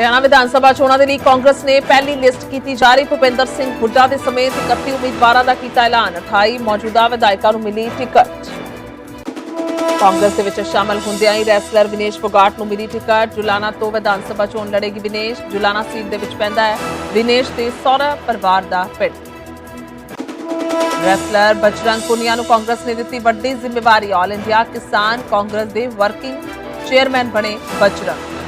ਹਰਿਆਣਾ ਵਿਧਾਨ ਸਭਾ ਚੋਣਾਂ ਦੇ ਲਈ ਕਾਂਗਰਸ ਨੇ ਪਹਿਲੀ ਲਿਸਟ ਕੀਤੀ ਜਾਰੀ ਭੁਪਿੰਦਰ ਸਿੰਘ ਹੁੱਡਾ ਦੇ ਸਮੇਤ 31 ਉਮੀਦਵਾਰਾਂ ਦਾ ਕੀਤਾ ਐਲਾਨ। 28 ਮੌਜੂਦਾ ਵਿਧਾਇਕਾਂ ਨੂੰ ਮਿਲੀ ਟਿਕਟ। ਕਾਂਗਰਸ ਦੇ ਵਿੱਚ ਸ਼ਾਮਲ ਹੁੰਦਿਆਂ ਹੀ ਰੈਸਲਰ ਵਿਨੇਸ਼ ਫੋਗਾਟ ਨੂੰ ਮਿਲੀ ਟਿਕਟ। ਜੁਲਾਨਾ ਤੋਂ ਵਿਧਾਨ ਸਭਾ ਚੋਣ ਲੜੇਗੀ ਵਿਨੇਸ਼। ਜੁਲਾਨਾ ਸੀਟ ਦੇ ਵਿੱਚ ਪੈਂਦਾ ਹੈ ਵਿਨੇਸ਼ ਦੇ ਸਹੁਰਾ ਪਰਿਵਾਰ ਦਾ ਪਿੰਡ। ਰੈਸਲਰ ਬਜਰੰਗ ਪੁਨੀਆ ਨੂੰ ਕਾਂਗਰਸ ਨੇ ਦਿੱਤੀ ਵੱਡੀ ਜ਼ਿੰਮੇਵਾਰੀ। ਆਲ ਇੰਡੀਆ ਕਿਸਾਨ ਕਾਂਗਰਸ ਦੇ ਵਰਕਿੰਗ ਚੇਅਰਮੈਨ ਬਣੇ ਬਜਰੰਗ।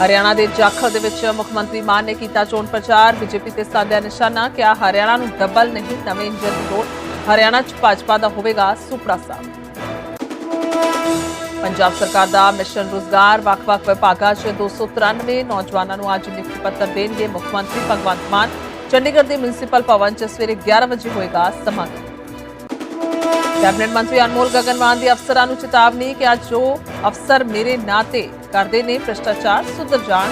ਹਰਿਆਣਾ ਦੇ ਜਾਖਲ ਦੇ ਵਿੱਚ ਮੁੱਖ ਮੰਤਰੀ ਮਾਨ ਨੇ ਕੀਤਾ ਚੋਣ ਪ੍ਰਚਾਰ। ਬੀਜੇਪੀ ਤੇ ਸਾਧਿਆ ਨਿਸ਼ਾਨਾ ਕਿਹਾ ਹਰਿਆਣਾ ਨੂੰ ਡਬਲ ਨਹੀਂ, ਨਵੇਂ ਇੰਜਨ ਦੀ ਲੋੜ। ਹਰਿਆਣਾ 'ਚ ਭਾਜਪਾ ਦਾ ਹੋਵੇਗਾ ਸੁਪੜਾ ਸਾਹਿਬ ਪੰਜਾਬ ਸਰਕਾਰ ਦਾ ਮਿਸ਼ਨ ਰੋਜ਼ਗਾਰ, ਵੱਖ-ਵੱਖ ਵਿਭਾਗਾਂ 'ਚ 293 ਨੌਜਵਾਨਾਂ ਨੂੰ ਅੱਜ ਨਿਯੁਕਤੀ ਪੱਤਰ ਦੇਣਗੇ ਮੁੱਖ ਮੰਤਰੀ ਭਗਵੰਤ ਮਾਨ। ਚੰਡੀਗੜ੍ਹ ਦੇ ਮਿਊਨਿਸਪਲ ਭਵਨ 'ਚ ਸਵੇਰੇ 11 ਵਜੇ ਹੋਏਗਾ ਸਮਾਗਮ। ਕੈਬਨਿਟ ਮੰਤਰੀ ਅਨਮੋਲ ਗਗਨ ਮਾਨ ਦੀ ਅਫਸਰਾਂ ਨੂੰ ਚੇਤਾਵਨੀ ਕਿ ਅੱਜ ਜੋ ਅਫਸਰ ਮੇਰੇ ਨਾਂ ਤੇ ਕਰਦੇ ਨੇ ਭ੍ਰਿਸ਼ਟਾਚਾਰ ਸੁਧਰ ਜਾਣ,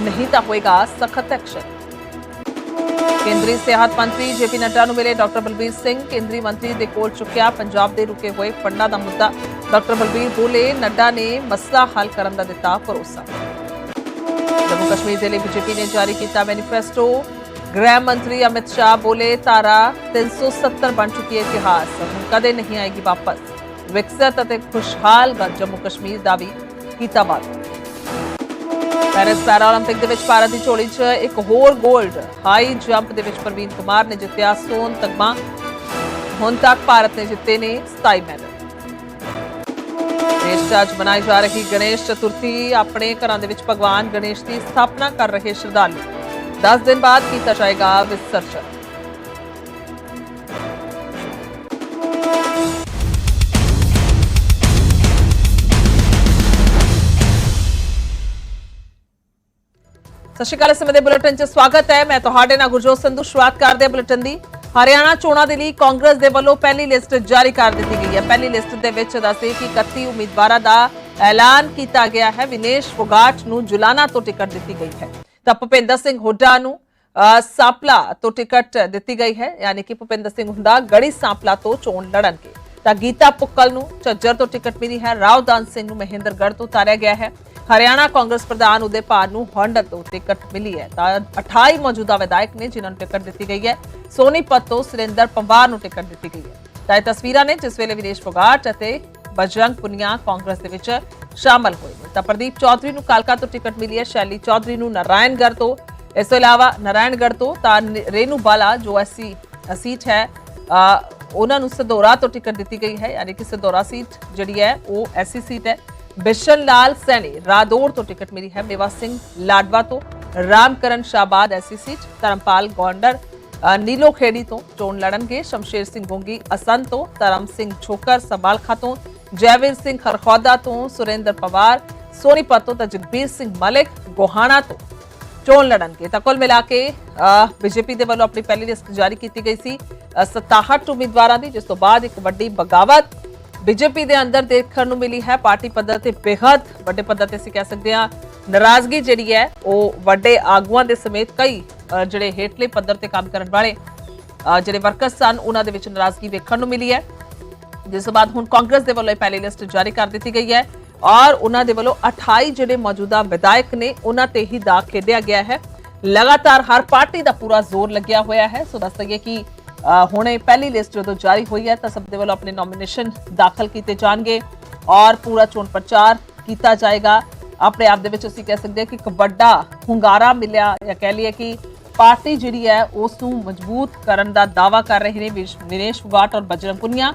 ਨਹੀਂ ਤਾਂ ਹੋਏਗਾ ਸਖਤ ਐਕਸ਼ਨ। ਕੇਂਦਰੀ ਸਿਹਤ ਮੰਤਰੀ ਜੇਪੀ ਨੱਡਾ ਨੂੰ ਮਿਲੇ ਡਾਕਟਰ ਬਲਬੀਰ ਸਿੰਘ। ਕੇਂਦਰੀ ਮੰਤਰੀ ਦੇ ਕੋਲ ਚੁੱਕਿਆ ਪੰਜਾਬ ਦੇ ਰੁਕੇ ਹੋਏ ਫੰਡਾਂ ਦਾ ਮੁੱਦਾ। ਡਾਕਟਰ ਬਲਬੀਰ ਬੋਲੇ, ਨੱਡਾ ਨੇ ਮਸਲਾ ਹੱਲ ਕਰਨ ਦਾ ਦਿੱਤਾ ਭਰੋਸਾ। ਜੰਮੂ ਕਸ਼ਮੀਰ ਦੇ ਲਈ ਬੀਜੇਪੀ ਨੇ ਜਾਰੀ ਕੀਤਾ ਮੈਨੀਫੈਸਟੋ। ਗ੍ਰਹਿ ਮੰਤਰੀ ਅਮਿਤ ਸ਼ਾਹ ਬੋਲੇ ਤਾਰਾ 370 ਬਣ ਚੁੱਕੀ ਹੈ ਇਤਿਹਾਸ। ਹੁਣ ਕਦੇ ਨਹੀਂ ਆਏਗੀ ਵਾਪਸ। ਵਿਕਸਿਤ ਅਤੇ ਖੁਸ਼ਹਾਲ ਗ- ਜੰਮੂ ਕਸ਼ਮੀਰ ਦਾ ਵੀ ਕੀਤਾ ਵਾਅਦਾ। ਪੈਰਿਸ ਪੈਰਾ ਪੈਰਾਲੰਪਿਕ ਦੇ ਵਿੱਚ ਭਾਰਤ ਦੀ ਝੋਲੀ 'ਚ ਇੱਕ ਹੋਰ 골ਡ ਹਾਈ ਜੰਪ ਦੇ ਵਿੱਚ ਪ੍ਰਵੀਨ ਕੁਮਾਰ ਨੇ ਜਿੱਤਿਆ। ਸੋਨ ਤਗਮਾ, ਹੁਣ ਤੱਕ ਭਾਰਤ ਨੇ ਜਿੱਤੇ ਨੇ 27 ਮੈਡਲ। ਦੇਸ਼ 'ਚ ਅੱਜ ਮਨਾਈ ਜਾ ਰਹੀ ਗਣੇਸ਼ ਚਤੁਰਥੀ। ਆਪਣੇ ਘਰਾਂ ਦੇ ਵਿੱਚ ਭਗਵਾਨ ਗਣੇਸ਼ ਦੀ ਸਥਾਪਨਾ ਕਰ ਰਹੇ ਸ਼ਰਧਾਲੂ। 10 ਦਿਨ ਬਾਅਦ ਕੀਤਾ ਜਾਏਗਾ ਵਿਸਰਜਨ। ਸਤਿ ਸ਼੍ਰੀ ਅਕਾਲ ਇਸ ਸਮੇਂ ਦੇ ਬੁਲੇਟਿਨ 'ਚ ਸਵਾਗਤ ਹੈ। ਮੈਂ ਤੁਹਾਡੇ ਨਾਲ ਗੁਰਜੋਤ ਸੰਧੂ ਸ਼ੁਰੂਆਤ ਕਰਦੇ ਹਾਂ ਬੁਲੇਟਿਨ ਦੀ। ਹਰਿਆਣਾ ਚੋਣਾਂ ਦੇ ਲਈ ਕਾਂਗਰਸ ਦੇ ਵੱਲੋਂ ਪਹਿਲੀ ਲਿਸਟ ਜਾਰੀ ਕਰ ਦਿੱਤੀ ਗਈ ਹੈ। ਪਹਿਲੀ ਲਿਸਟ ਦੇ ਵਿੱਚ ਦੱਸੇ ਕਿ 31 ਉਮੀਦਵਾਰਾਂ ਦਾ ਐਲਾਨ ਕੀਤਾ ਗਿਆ ਹੈ। ਵਿਨੇਸ਼ ਫੋਗਾਟ ਨੂੰ ਜੁਲਾਨਾ ਤੋਂ ਟਿਕਟ ਦਿੱਤੀ ਗਈ ਹੈ। ਤਾਂ ਭੁਪਿੰਦਰ ਸਿੰਘ ਹੁੱਡਾ ਨੂੰ ਅ, ਸਾਪਲਾ ਤੋਂ ਟਿਕਟ ਦਿੱਤੀ ਗਈ ਹੈ। ਯਾਨੀ ਕਿ ਭੁਪਿੰਦਰ ਸਿੰਘ ਹੁੱਡਾ ਗੜੀ ਸਾਪਲਾ ਤੋਂ ਚੋਣ ਲੜਨਗੇ। ਤਾਂ ਗੀਤਾ ਪੁੱਕਲ ਨੂੰ ਝੱਜਰ ਤੋਂ ਟਿਕਟ ਮਿਲੀ ਹੈ। ਰਾਵਦਾਨ ਸਿੰਘ ਨੂੰ ਮਹਿੰਦਰਗੜ੍ਹ ਤੋਂ ਉਤਾਰਿਆ ਗਿਆ ਹੈ। ਹਰਿਆਣਾ ਕਾਂਗਰਸ ਪ੍ਰਧਾਨ ਉਦੇਪਾਲ ਨੂੰ ਹੰਡ ਤੋਂ ਟਿਕਟ ਮਿਲੀ ਹੈ। ਤਾਂ 28 ਮੌਜੂਦਾ ਵਿਧਾਇਕ ਨੇ ਜਿਨ੍ਹਾਂ ਨੂੰ ਟਿਕਟ ਦਿੱਤੀ ਗਈ ਹੈ। ਸੋਨੀਪਤ ਤੋਂ ਸੁਰਿੰਦਰ ਪੰਵਾਰ ਨੂੰ ਟਿਕਟ ਦਿੱਤੀ ਗਈ ਹੈ। ਤਾਂ ਇਹ ਤਸਵੀਰਾਂ ਨੇ ਜਿਸ ਵੇਲੇ ਵਿਦੇਸ਼ ਫੋਗਾਟ ਅਤੇ ਬਜਰੰਗ ਪੁਨੀਆ ਕਾਂਗਰਸ ਦੇ ਵਿੱਚ ਸ਼ਾਮਲ ਹੋਏ ਨੇ। ਤਾਂ ਪ੍ਰਦੀਪ ਚੌਧਰੀ ਨੂੰ ਕਾਲਕਾ ਤੋਂ ਟਿਕਟ ਮਿਲੀ ਹੈ। ਸ਼ੈਲੀ ਚੌਧਰੀ ਨੂੰ ਨਾਰਾਇਣਗੜ੍ਹ ਤੋਂ। ਇਸ ਤੋਂ ਇਲਾਵਾ ਨਾਰਾਇਣਗੜ੍ਹ ਤੋਂ ਤਾਂ ਰੇਨੂ ਬਾਲਾ, ਜੋ ਐਸੀ ਸੀਟ ਹੈ ਉਹਨਾਂ ਨੂੰ ਸਦੋਰਾ ਤੋਂ ਟਿਕਟ ਦਿੱਤੀ ਗਈ ਹੈ। ਯਾਨੀ ਕਿ ਸਦੋਰਾ ਸੀਟ ਜਿਹੜੀ ਹੈ, ਉਹ ਐਸੀ ਸੀਟ ਹੈ। ਬਿਸ਼ਨ ਲਾਲ ਸੈਣੀ ਰਾਦੌਰ ਤੋਂ ਟਿਕਟ ਮਿਲੀ ਹੈ ਮੇਵਾ ਸਿੰਘ ਲਾਡਵਾ ਤੋਂ। Ramkaran Shahabad SC seat Dharampal Gounder Nilokheri ਤੋਂ ਚੋਣ ਲੜਨਗੇ। ਸ਼ਮਸ਼ੇਰ ਸਿੰਘ ਗੋਂਗੀ ਅਸੰਤ ਤੋਂ ਧਰਮ ਸਿੰਘ ਛੋਕਰ ਸਬਾਲਖਾ ਤੋਂ ਜੈਵੀਰ ਸਿੰਘ ਖਰਖੌਦਾ ਤੋਂ ਸੁਰਿੰਦਰ ਪਵਾਰ ਸੋਨੀਪਤ ਤੋਂ ਤਾਂ ਜਗਬੀਰ ਸਿੰਘ ਮਲਿਕ ਗੋਹਾਣਾ ਤੋਂ ਚੋਣ ਲੜਨਗੇ। ਤਾਂ ਕੁੱਲ ਮਿਲਾ ਕੇ ਬੀਜੇਪੀ ਦੇ ਵੱਲੋਂ ਆਪਣੀ ਪਹਿਲੀ ਲਿਸਟ ਜਾਰੀ ਕੀਤੀ ਗਈ ਸੀ। ਅ, 67 ਉਮੀਦਵਾਰਾਂ ਦੀ ਜਿਸ ਤੋਂ ਬਾਅਦ ਇੱਕ ਵੱਡੀ ਬਗਾਵਤ ਬੀਜੇਪੀ ਦੇ ਅੰਦਰ ਦੇਖਣ ਨੂੰ ਮਿਲੀ ਹੈ ਪਾਰਟੀ ਪੱਧਰ ਤੇ ਬੇਹੱਦ ਵੱਡੇ ਪੱਧਰ ਤੇ ਅਸੀਂ ਕਹਿ ਸਕਦੇ ਹਾਂ ਨਾਰਾਜ਼ਗੀ ਜਿਹੜੀ ਹੈ, ਉਹ ਵੱਡੇ ਆਗੂਆਂ ਦੇ ਸਮੇਤ ਕਈ ਜਿਹੜੇ ਹੇਠਲੇ ਪੱਧਰ ਤੇ ਕੰਮ ਕਰਨ ਵਾਲੇ ਜਿਹੜੇ ਵਰਕਰਸ ਸਨ, ਉਹਨਾਂ ਦੇ ਵਿੱਚ ਨਾਰਾਜ਼ਗੀ ਵੇਖਣ ਨੂੰ ਮਿਲੀ ਹੈ। ਜਿਸ ਤੋਂ ਬਾਅਦ ਹੁਣ ਕਾਂਗਰਸ ਦੇ ਵੱਲੋਂ ਇਹ ਪਹਿਲੀ ਲਿਸਟ ਜਾਰੀ ਕਰ ਦਿੱਤੀ ਗਈ ਹੈ ਔਰ ਉਹਨਾਂ ਦੇ ਵੱਲੋਂ 28 ਜਿਹੜੇ ਮੌਜੂਦਾ ਵਿਧਾਇਕ ਨੇ, ਉਹਨਾਂ ਤੇ ਹੀ ਦਾਅ ਖੇਡਿਆ ਗਿਆ ਹੈ। ਲਗਾਤਾਰ ਹਰ ਪਾਰਟੀ ਦਾ ਪੂਰਾ ਜ਼ੋਰ ਲੱਗਿਆ ਹੋਇਆ ਹੈ। ਸੋ ਦੱਸ ਦਈਏ ਕਿ ਹੁਣ ਇਹ ਪਹਿਲੀ ਲਿਸਟ ਜਦੋਂ ਜਾਰੀ ਹੋਈ ਹੈ ਤਾਂ ਸਭ ਦੇ ਵੱਲੋਂ ਆਪਣੇ ਨੋਮੀਨੇਸ਼ਨ ਦਾਖਲ ਕੀਤੇ ਜਾਣਗੇ ਔਰ ਪੂਰਾ ਚੋਣ ਪ੍ਰਚਾਰ ਕੀਤਾ ਜਾਏਗਾ ਆਪਣੇ ਆਪ ਦੇ ਵਿੱਚ ਅਸੀਂ ਕਹਿ ਸਕਦੇ ਹਾਂ ਕਿ ਇੱਕ ਵੱਡਾ ਹੁੰਗਾਰਾ ਮਿਲਿਆ ਜਾਂ ਕਹਿ ਲਈਏ ਕਿ ਪਾਰਟੀ ਜਿਹੜੀ ਹੈ ਉਸ ਨੂੰ ਮਜ਼ਬੂਤ ਕਰਨ ਦਾ ਦਾਵਾ ਕਰ ਰਹੇ ਨੇ ਵਿਸ਼- ਵਿਨੇਸ਼ ਫੁਗਾਟ ਔਰ ਬਜਰੰਗ ਪੁਨੀਆ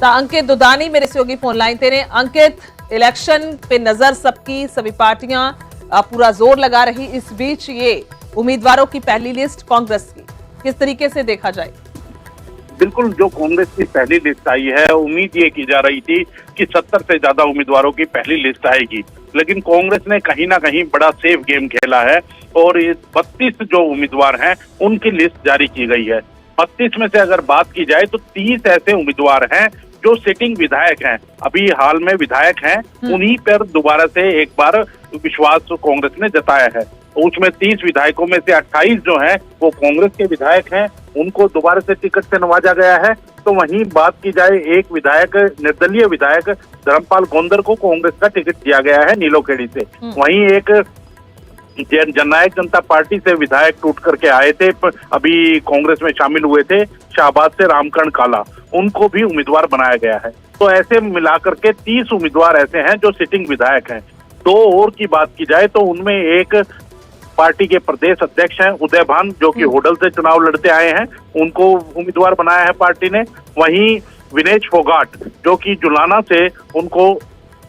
ਤਾਂ अंकित दुदानी मेरे सहयोगी फोन लाइन पे ने अंकित इलेक्शन पे नजर सबकी सभी पार्टियां अ, पूरा जोर लगा रही इस बीच ये उम्मीदवारों की पहली लिस्ट कांग्रेस की किस तरीके से देखा जाए? बिल्कुल जो कांग्रेस की पहली लिस्ट आई है उम्मीद ये की जा रही थी कि 70 से ज़्यादा उम्मीदवारों की पहली लिस्ट आएगी। लेकिन कांग्रेस ने कहीं ना कहीं बड़ा सेफ़ गेम खेला है और बत्तीस जो उम्मीदवार हैं उनकी लिस्ट जारी की गई है। बत्तीस में से अगर बात की जाए तो तीस ऐसे उम्मीदवार हैं जो सिटिंग विधायक हैं। अभी हाल में विधायक हैं उन्हीं पर दोबारा से एक बार विश्वास कांग्रेस ने जताया है। उसमें तीस विधायकों में से 28 जो हैं वो कांग्रेस के विधायक हैं उनको दोबारा से टिकट से नवाजा गया है। तो वहीं बात की जाए एक विधायक निर्दलीय विधायक धर्मपाल गोंदर को कांग्रेस का टिकट दिया गया है नीलोखेड़ी से। वहीं एक जन जननायक जनता पार्टी से विधायक टूट करके आए थे अभी कांग्रेस में शामिल हुए थे शाहबाद से रामकरण काला। उनको भी उम्मीदवार बनाया गया है। तो ऐसे मिलाकर के तीस उम्मीदवार ऐसे हैं जो सिटिंग विधायक हैं। दो और की बात की जाए तो उनमें एक पार्टी के प्रदेश अध्यक्ष हैं उदय भान जो कि होडल से चुनाव लड़ते आए हैं। उनको उम्मीदवार बनाया है पार्टी ने। वहीं विनेश फोगाट जो कि जुलाना से उनको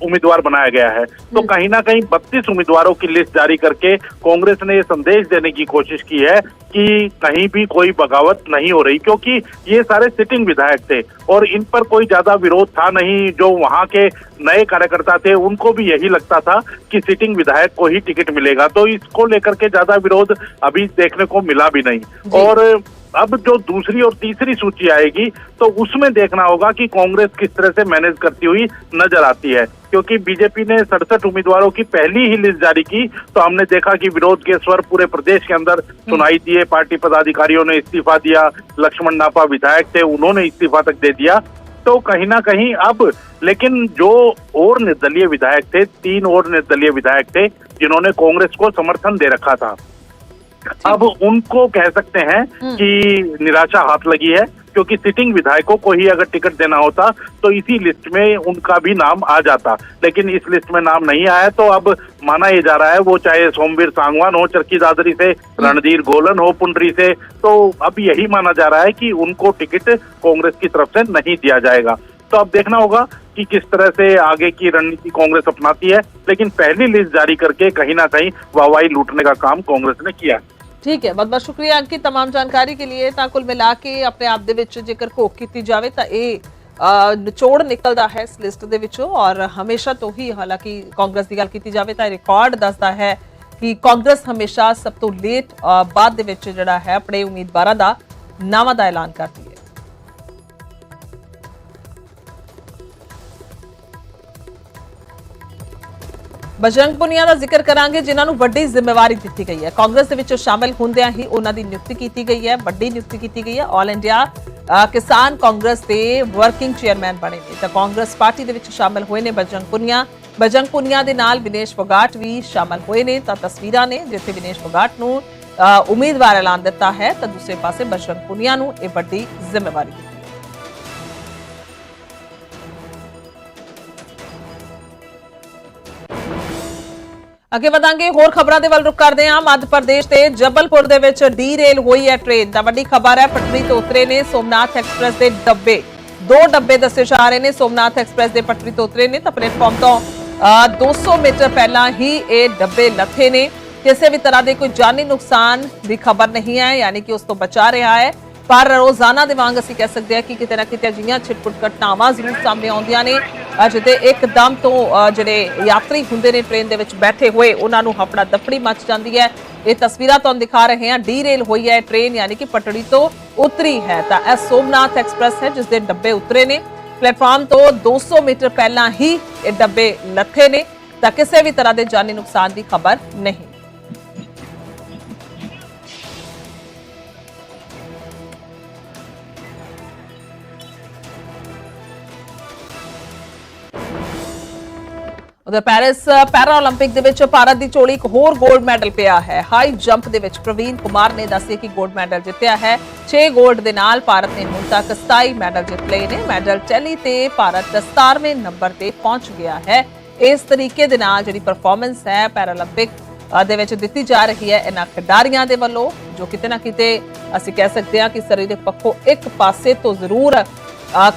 उम्मीदवार बनाया गया है। तो कहीं ना कहीं बत्तीस उम्मीदवारों की लिस्ट जारी करके कांग्रेस ने ये संदेश देने की कोशिश की है कि कहीं भी कोई बगावत नहीं हो रही क्योंकि ये सारे सिटिंग विधायक थे और इन पर कोई ज़्यादा विरोध था नहीं। जो वहाँ के नए कार्यकर्ता थे उनको भी यही लगता था कि सिटिंग विधायक को ही टिकट मिलेगा। तो इसको लेकर के ज़्यादा विरोध अभी देखने को मिला भी नहीं। और अब जो दूसरी और तीसरी सूची आएगी तो उसमें देखना होगा कि कांग्रेस किस तरह से मैनेज करती हुई नज़र आती है। क्योंकि बीजेपी ने सड़सठ उम्मीदवारों की पहली ही लिस्ट जारी की तो हमने देखा कि विरोध के स्वर पूरे प्रदेश के अंदर सुनाई दिए। पार्टी पदाधिकारियों ने इस्तीफा दिया लक्ष्मण नापा विधायक थे उन्होंने इस्तीफा तक दे दिया। तो कहीं ना कहीं अब लेकिन जो और निर्दलीय विधायक थे तीन और निर्दलीय विधायक थे जिन्होंने कांग्रेस को समर्थन दे रखा था। अब उनको कह सकते हैं कि निराशा हाथ लगी है क्योंकि सिटिंग विधायकों को ही अगर टिकट देना होता तो इसी लिस्ट में उनका भी नाम आ जाता। लेकिन इस लिस्ट में नाम नहीं आया तो अब माना ये जा रहा है वो चाहे सोमवीर सांगवान हो चरखी दादरी से रणधीर गोलन हो पुंडरी से तो अब यही माना जा रहा है कि उनको टिकट कांग्रेस की तरफ़ से नहीं दिया जाएगा। तो अब देखना होगा कि किस तरह से आगे की रणनीति कांग्रेस अपनाती है लेकिन पहली लिस्ट जारी करके कहीं ना कहीं वाहवाही लूटने का काम कांग्रेस ने किया है ਠੀਕ ਹੈ ਬਹੁਤ ਬਹੁਤ ਸ਼ੁਕਰੀਆ ਅੰਕਿਤ तमाम ਜਾਣਕਾਰੀ ਕੇ ਲਈ ਤਾਂ ਕੁੱਲ ਮਿਲਾ ਕੇ ਆਪਣੇ ਆਪ ਦੇ ਵਿੱਚ ਜੇਕਰ ਘੋਖ ਕੀਤੀ ਜਾਵੇ ਤਾਂ ਇਹ ਅ, ਨਿਚੋੜ ਨਿਕਲਦਾ ਹੈ ਇਸ ਲਿਸਟ ਦੇ ਵਿੱਚੋਂ ਔਰ ਹਮੇਸ਼ਾ ਤੋਂ ਹੀ ਹਾਲਾਂਕਿ ਕਾਂਗਰਸ ਦੀ ਗੱਲ ਕੀਤੀ ਜਾਵੇ ਤਾਂ ਰਿਕਾਰਡ ਦੱਸਦਾ ਹੈ ਕਿ ਕਾਂਗਰਸ ਹਮੇਸ਼ਾ ਸਭ ਤੋਂ ਲੇਟ ਬਾਅਦ ਦੇ ਵਿੱਚ ਜਿਹੜਾ ਹੈ ਆਪਣੇ ਉਮੀਦਵਾਰਾਂ ਦਾ ਨਾਵਾਂ ਦਾ ਐਲਾਨ ਕਰਦੀ ਬਜਰੰਗ ਪੁਨੀਆ ਦਾ ਜ਼ਿਕਰ ਕਰਾਂਗੇ, ਜਿਨ੍ਹਾਂ ਨੂੰ ਵੱਡੀ ਜ਼ਿੰਮੇਵਾਰੀ ਦਿੱਤੀ ਗਈ ਹੈ। ਕਾਂਗਰਸ ਦੇ ਵਿੱਚ ਸ਼ਾਮਲ ਹੁੰਦਿਆਂ ਹੀ ਉਹਨਾਂ ਦੀ ਨਿਯੁਕਤੀ ਕੀਤੀ ਗਈ ਹੈ, ਵੱਡੀ ਨਿਯੁਕਤੀ ਕੀਤੀ ਗਈ ਹੈ। ਆਲ ਇੰਡੀਆ ਕਿਸਾਨ ਕਾਂਗਰਸ ਦੇ ਵਰਕਿੰਗ ਚੇਅਰਮੈਨ ਬਣੇ ਨੇ। ਤਾਂ ਕਾਂਗਰਸ ਪਾਰਟੀ ਦੇ ਵਿੱਚ ਸ਼ਾਮਲ ਹੋਏ ਨੇ ਬਜਰੰਗ ਪੁਨੀਆ। ਬਜਰੰਗ ਪੁਨੀਆ ਦੇ ਨਾਲ ਵਿਨੇਸ਼ ਫੋਗਾਟ ਵੀ ਸ਼ਾਮਲ ਹੋਏ ਨੇ। ਤਾਂ ਤਸਵੀਰਾਂ ਨੇ, ਜਿੱਥੇ ਵਿਨੇਸ਼ ਫੋਗਾਟ ਨੂੰ ਉਮੀਦਵਾਰ ਐਲਾਨ ਦਿੱਤਾ ਹੈ, ਤਾਂ ਦੂਸਰੇ ਪਾਸੇ ਬਜਰੰਗ ਪੁਨੀਆ ਨੂੰ ਇਹ ਵੱਡੀ ਜ਼ਿੰਮੇਵਾਰੀ ਦਿੱਤੀ ਅੱਗੇ ਵਧਾਂਗੇ ਹੋਰ ਖਬਰਾਂ ਦੇ ਵੱਲ ਰੁਕ ਕਰਦੇ ਹਾਂ। ਮੱਧ ਪ੍ਰਦੇਸ਼ ਦੇ ਜਬਲਪੁਰ ਦੇ ਵਿੱਚ ਡੀ ਰੇਲ ਹੋਈ ਹੈ ਟ੍ਰੇਨ ਤਾਂ ਵੱਡੀ ਖਬਰ ਹੈ ਪਟਰੀ ਤੋਂ ਉਤਰੇ ਨੇ ਸੋਮਨਾਥ ਐਕਸਪ੍ਰੈਸ ਦੇ ਡੱਬੇ। ਦੋ ਡੱਬੇ ਦੱਸੇ ਜਾ ਰਹੇ ਨੇ ਸੋਮਨਾਥ ਐਕਸਪ੍ਰੈਸ ਦੇ ਪਟਰੀ ਤੋਂ ਉਤਰੇ ਨੇ। ਤਾਂ ਪਲੇਟਫਾਰਮ ਤੋਂ ਅ, 200 ਮੀਟਰ ਪਹਿਲਾਂ ਹੀ ਇਹ ਡੱਬੇ ਲੱਥੇ ਨੇ। ਕਿਸੇ ਵੀ ਤਰ੍ਹਾਂ ਦੇ ਕੋਈ ਜਾਨੀ ਨੁਕਸਾਨ ਦੀ ਖਬਰ ਨਹੀਂ ਹੈ ਯਾਨੀ ਕਿ ਉਸ ਤੋਂ ਬਚਾ ਰਿਹਾ ਹੈ। ਪਰ ਰੋਜ਼ਾਨਾ ਦੇ ਵਾਂਗ ਅਸੀਂ ਕਹਿ ਸਕਦੇ ਹਾਂ ਕਿ ਕਿਤੇ ਨਾ ਕਿਤੇ ਅਜਿਹੀਆਂ ਛਿਟਪੁਟ ਘਟਨਾਵਾਂ ਜ਼ਰੂਰ ਸਾਹਮਣੇ ਆਉਂਦੀਆਂ ਨੇ। ਅਹ ਜਿਹਦੇ ਇੱਕਦਮ ਤੋਂ ਜਿਹੜੇ ਯਾਤਰੀ ਹੁੰਦੇ ਨੇ ਟ੍ਰੇਨ ਦੇ ਵਿੱਚ ਬੈਠੇ ਹੋਏ, ਉਹਨਾਂ ਨੂੰ ਹਫੜਾ ਦਫੜੀ ਮੱਚ ਜਾਂਦੀ ਹੈ। ਇਹ ਤਸਵੀਰਾਂ ਤੁਹਾਨੂੰ ਦਿਖਾ ਰਹੇ ਹਾਂ। ਡੀ ਰੇਲ ਹੋਈ ਹੈ ਟ੍ਰੇਨ, ਯਾਨੀ ਕਿ ਪਟੜੀ ਤੋਂ ਉਤਰੀ ਹੈ। ਤਾਂ ਇਹ ਸੋਮਨਾਥ ਐਕਸਪ੍ਰੈਸ ਹੈ, ਜਿਸ ਦੇ ਡੱਬੇ ਉਤਰੇ ਨੇ। ਪਲੇਟਫਾਰਮ ਤੋਂ 200 ਮੀਟਰ ਪਹਿਲਾਂ ਹੀ ਇਹ ਡੱਬੇ ਲੱਥੇ ਨੇ। ਤਾਂ ਕਿਸੇ ਵੀ ਤਰ੍ਹਾਂ ਦੇ ਜਾਨੀ ਨੁਕਸਾਨ ਦੀ ਖਬਰ ਨਹੀਂ। ਉਧਰ ਪੈਰਿਸ ਪੈਰਾ 올림픽 ਦੇ ਵਿੱਚ ਭਾਰਤ ਦੀ ਝੋਲੀ ਇੱਕ ਹੋਰ 골ਡ ਮੈਡਲ ਪਿਆ ਹੈ। ਹਾਈ ਜੰਪ ਦੇ ਵਿੱਚ ਪ੍ਰਵੀਨ ਕੁਮਾਰ ਨੇ ਦੱਸਿਆ ਕਿ 골ਡ ਮੈਡਲ ਜਿੱਤਿਆ ਹੈ। 6 골ਡ ਦੇ ਨਾਲ ਭਾਰਤ ਨੇ ਹੁਣ ਤੱਕ 27 ਮੈਡਲ ਜਿੱਤ ਲਏ ਨੇ। ਮੈਡਲ ਟੈਲੀ ਤੇ ਭਾਰਤ 17ਵੇਂ ਨੰਬਰ ਤੇ ਪਹੁੰਚ ਗਿਆ ਹੈ। ਇਸ ਤਰੀਕੇ ਦੇ ਨਾਲ ਜਿਹੜੀ ਪਰਫਾਰਮੈਂਸ ਹੈ ਪੈਰਾ 올림픽 ਦੇ ਵਿੱਚ ਦਿੱਤੀ ਜਾ ਰਹੀ ਹੈ ਇਹਨਾਂ ਖਿਡਾਰੀਆਂ ਦੇ ਵੱਲੋਂ, ਜੋ ਕਿਤੇ ਨਾ ਕਿਤੇ ਅਸੀਂ ਕਹਿ ਸਕਦੇ ਹਾਂ ਕਿ ਸਰੀਰ ਦੇ ਪੱਖੋਂ ਇੱਕ ਪਾਸੇ ਤੋਂ ਜ਼ਰੂਰ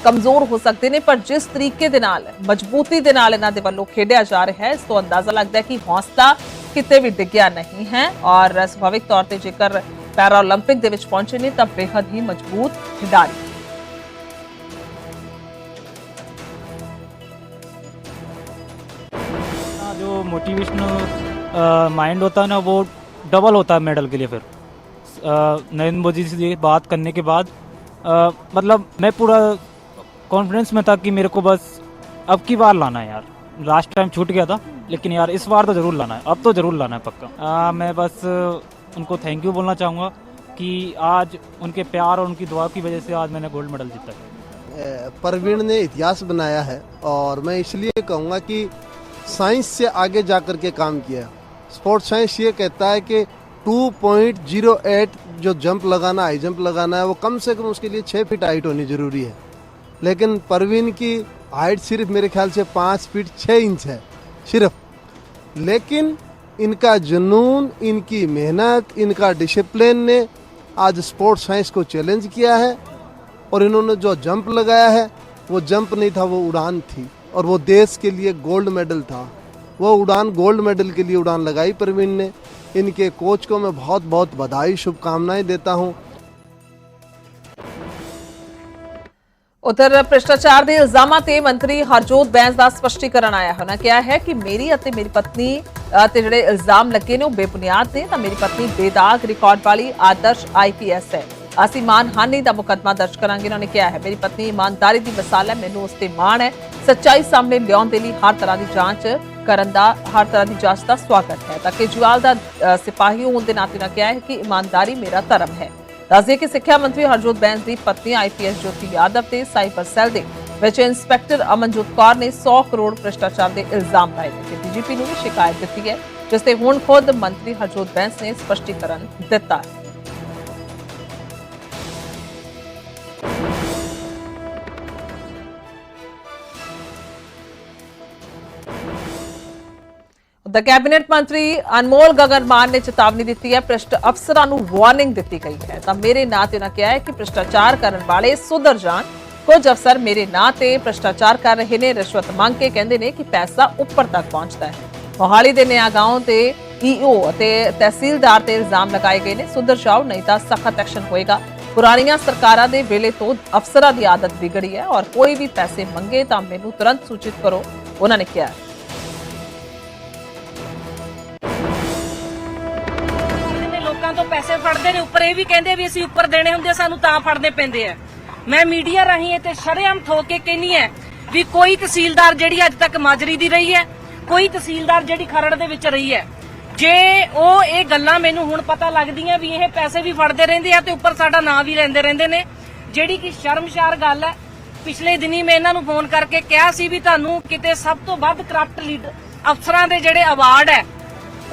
ਕਮਜ਼ੋਰ ਹੋ ਸਕਦੇ ਨੇ ਪਰ ਜਿਸ ਤਰੀਕੇ ਦੇ ਨਾਲ ਮਜ਼ਬੂਤੀ ਦੇ ਨਾਲ ਇਹਨਾਂ ਦੇ ਵੱਲੋਂ ਖੇਡਿਆ ਜਾ ਰਿਹਾ ਹੈ ਇਸ ਤੋਂ ਅੰਦਾਜ਼ਾ ਲੱਗਦਾ ਹੈ ਕਿ ਹੌਸਲਾ ਕਿਤੇ ਵੀ ਡਿੱਗਿਆ ਨਹੀਂ ਹੈ ਔਰ ਸੁਭਾਵਿਕ ਤੌਰ ਤੇ ਜੇਕਰ ਪੈਰਾ 올림픽 ਦੇ ਵਿੱਚ ਪਹੁੰਚੇ ਨੇ ਤਾਂ ਬੇहद ਹੀ ਮਜ਼ਬੂਤ ਖਿਡਾਰੀ जो मोटिवेशनल माइंड होता है ना वो डबल होता है मेडल के लिए फिर नरेंद्र मोदी से बात करने के बाद मतलब मैं पूरा कॉन्फिडेंस में था कि मेरे को बस अब की बार लाना है यार। लास्ट टाइम छूट गया था लेकिन यार इस बार तो ज़रूर लाना है अब तो ज़रूर लाना है पक्का। अ, मैं बस उनको थैंक यू बोलना चाहूँगा कि आज उनके प्यार और उनकी दुआ की वजह से आज मैंने गोल्ड मेडल जीता है। परवीन ने इतिहास बनाया है और मैं इसलिए कहूँगा कि साइंस से आगे जा कर के काम किया स्पोर्ट्स साइंस ये कहता है कि 2.08 जो जंप लगाना, हाई जंप लगाना है, वो कम से कम उसके लिए छः फीट हाइट होनी ज़रूरी है। लेकिन परवीन की हाइट सिर्फ़ मेरे ख्याल से पाँच फीट छः इंच है, सिर्फ़। लेकिन इनका जुनून, इनकी मेहनत, इनका डिसिप्लिन ने आज स्पोर्ट्स साइंस को चैलेंज किया है और इन्होंने जो जंप लगाया है, वो जंप नहीं था, वो उड़ान थी। और वो देश के लिए गोल्ड मेडल था। वो उड़ान, गोल्ड मेडल के लिए उड़ान लगाई प्रवीण ने। इनके कोच को मैं बहुत बहुत बधाई शुभकामनाएं देता हूँ ਉਧਰ ਭ੍ਰਿਸ਼ਟਾਚਾਰ ਦੇ ਇਲਜ਼ਾਮਾਂ ਤੇ ਮੰਤਰੀ ਹਰਜੋਤ ਬੈਂਸ ਦਾ ਸਪਸ਼ਟੀਕਰਨ ਆਇਆ ਹੈ ਉਹਨਾਂ ਕਿਹਾ ਹੈ ਕਿ ਮੇਰੀ ਅਤੇ ਮੇਰੀ ਪਤਨੀ ਅ, ਤੇ ਜਿਹੜੇ ਇਲਜ਼ਾਮ ਲੱਗੇ ਨੇ ਉਹ ਬੇਬੁਨਿਆਦ ਨੇ ਤਾਂ ਮੇਰੀ ਪਤਨੀ ਬੇਦਾਗ ਰਿਕਾਰਡ ਵਾਲੀ ਆਦਰਸ਼ ਆਈਪੀਐਸ ਹੈ ਅਸੀਂ ਮਾਨਹਾਨੀ ਦਾ ਮੁਕੱਦਮਾ ਦਰਜ ਕਰਾਂਗੇ ਉਹਨਾਂ ਨੇ ਕਿਹਾ ਹੈ ਮੇਰੀ ਪਤਨੀ ਇਮਾਨਦਾਰੀ ਦੀ ਮਿਸਾਲ ਹੈ ਮੈਨੂੰ ਉਸ ਤੇ ਮਾਣ ਹੈ ਸੱਚਾਈ ਸਾਹਮਣੇ ਲਿਆਉਣ ਦੇ ਲਈ ਹਰ ਤਰ੍ਹਾਂ ਦੀ ਜਾਂਚ ਕਰਨ ਦਾ ਹਰ ਤਰ੍ਹਾਂ ਦੀ ਜਾਂਚ ਦਾ ਸਵਾਗਤ ਹੈ। ਤਾਂ ਕੇਜਰੀਵਾਲ ਦਾ ਸਿਪਾਹੀ ਹੋਣ ਦੇ ਨਾਤੇ ਉਹਨਾਂ ਕਿਹਾ ਹੈ ਕਿ ਇਮਾਨਦਾਰੀ ਮੇਰਾ ਧਰਮ ਹੈ। ਦੱਸਦੇ ਕਿ ਸਿੱਖਿਆ ਮੰਤਰੀ ਹਰਜੋਤ ਬੈਂਸ ਦੀ ਪਤਨੀ ਆਈਪੀਐਸ ਜੋਤੀ ਯਾਦਵ ਤੇ ਸਾਈਬਰ ਸੈੱਲ ਦੇ ਵਿੱਚ ਇੰਸਪੈਕਟਰ ਅਮਨਜੋਤ ਕੌਰ ਨੇ 100 ਕਰੋੜ ਭ੍ਰਿਸ਼ਟਾਚਾਰ ਦੇ ਇਲਜ਼ਾਮ ਲਾਏ ਨੇ ਤੇ ਡੀਜੀਪੀ ਨੂੰ ਵੀ ਸ਼ਿਕਾਇਤ ਦਿੱਤੀ ਹੈ, ਜਿਸ ਤੇ ਹੁਣ ਖੁਦ ਮੰਤਰੀ ਹਰਜੋਤ ਬੈਂਸ ਨੇ ਸਪਸ਼ਟੀਕਰਨ ਦਿੱਤਾ ਹੈ। ਦਾ ਕੈਬਨਿਟ ਮੰਤਰੀ ਅਨਮੋਲ ਗਗਨ ਮਾਨ ਨੇ ਚੇਤਾਵਨੀ ਦਿੱਤੀ ਹੈ, ਭ੍ਰਿਸ਼ਟ ਅਫਸਰਾਂ ਨੂੰ ਵਾਰਨਿੰਗ ਦਿੱਤੀ ਗਈ ਹੈ। ਤਾਂ ਮੇਰੇ ਨਾਂ ਤੇ ਉਹਨਾਂ ਕਿਹਾ ਹੈ ਕਿ ਭ੍ਰਿਸ਼ਟਾਚਾਰ ਕਰਨ ਵਾਲੇ ਸੁਧਰ ਜਾਣ। ਕੁਝ ਅਫਸਰ ਮੇਰੇ ਨਾਂ ਤੇ ਭ੍ਰਿਸ਼ਟਾਚਾਰ ਕਰ ਰਹੇ ਨੇ, ਰਿਸ਼ਵਤ ਮੰਗ ਕੇ ਕਹਿੰਦੇ ਨੇ ਕਿ ਪੈਸਾ ਉੱਪਰ ਤੱਕ ਪਹੁੰਚਦਾ ਹੈ। ਮੋਹਾਲੀ ਦੇ ਨਿਆ ਗਾਉਂ ਤੇ ਈਓ ਅਤੇ ਤਹਿਸੀਲਦਾਰ ਤੇ ਇਲਜ਼ਾਮ ਲਗਾਏ ਗਏ ਨੇ, ਸੁਧਰ ਜਾਓ, ਨਹੀਂ ਤਾਂ ਸਖਤ ਐਕਸ਼ਨ ਹੋਏਗਾ। ਪੁਰਾਣੀਆਂ ਸਰਕਾਰਾਂ ਦੇ ਵੇਲੇ ਤੋਂ ਅਫਸਰਾਂ ਦੀ ਆਦਤ ਵਿਗੜੀ ਹੈ ਔਰ ਕੋਈ ਵੀ ਪੈਸੇ ਮੰਗੇ ਤਾਂ ਮੈਨੂੰ ਤੁਰੰਤ ਸੂਚਿਤ ਕਰੋ, ਉਹਨਾਂ ਨੇ ਕਿਹਾ ਫੜਦੇ ਨੇ ਉੱਪਰ, ਇਹ ਵੀ ਕਹਿੰਦੇ ਵੀ ਅਸੀਂ ਉੱਪਰ ਦੇਣੇ ਹੁੰਦੇ ਸਾਨੂੰ ਤਾਂ ਫੜਨੇ ਪੈਂਦੇ ਆ। ਮੈਂ ਮੀਡੀਆ ਰਾਹੀਂ ਇਹ ਤੇ ਸ਼ਰੇਆਮ ਠੋਕ ਕੇ ਕਹਿੰਨੀ ਹੈ ਵੀ ਕੋਈ ਤਹਿਸੀਲਦਾਰ ਜਿਹੜੀ ਅੱਜ ਤੱਕ ਮਾਜਰੀ ਦੀ ਰਹੀ ਹੈ, ਕੋਈ ਤਹਿਸੀਲਦਾਰ ਜਿਹੜੀ ਖਰੜ ਦੇ ਵਿੱਚ ਰਹੀ ਹੈ। ਜੇ ਉਹ ਇਹ ਗੱਲਾਂ ਮੈਨੂੰ ਹੁਣ ਪਤਾ ਲੱਗਦੀਆਂ ਵੀ ਇਹ ਪੈਸੇ ਵੀ ਫੜਦੇ ਰਹਿੰਦੇ ਆ ਤੇ ਉੱਪਰ ਸਾਡਾ ਨਾਂ ਵੀ ਲੈਂਦੇ ਰਹਿੰਦੇ ਨੇ, ਜਿਹੜੀ ਕਿ ਸ਼ਰਮਸ਼ਾਰ ਗੱਲ ਹੈ, ਪਿਛਲੇ ਦਿਨੀ ਮੈਂ ਇਹਨਾਂ ਨੂੰ ਫੋਨ ਕਰਕੇ ਕਿਹਾ ਸੀ ਵੀ ਤੁਹਾਨੂੰ ਕਿਤੇ ਸਭ ਤੋਂ ਵੱਧ ਕਰਪਟ ਲੀਡਰ ਅਫਸਰਾਂ ਦੇ ਜਿਹੜੇ ਅਵਾਰਡ ਹੈ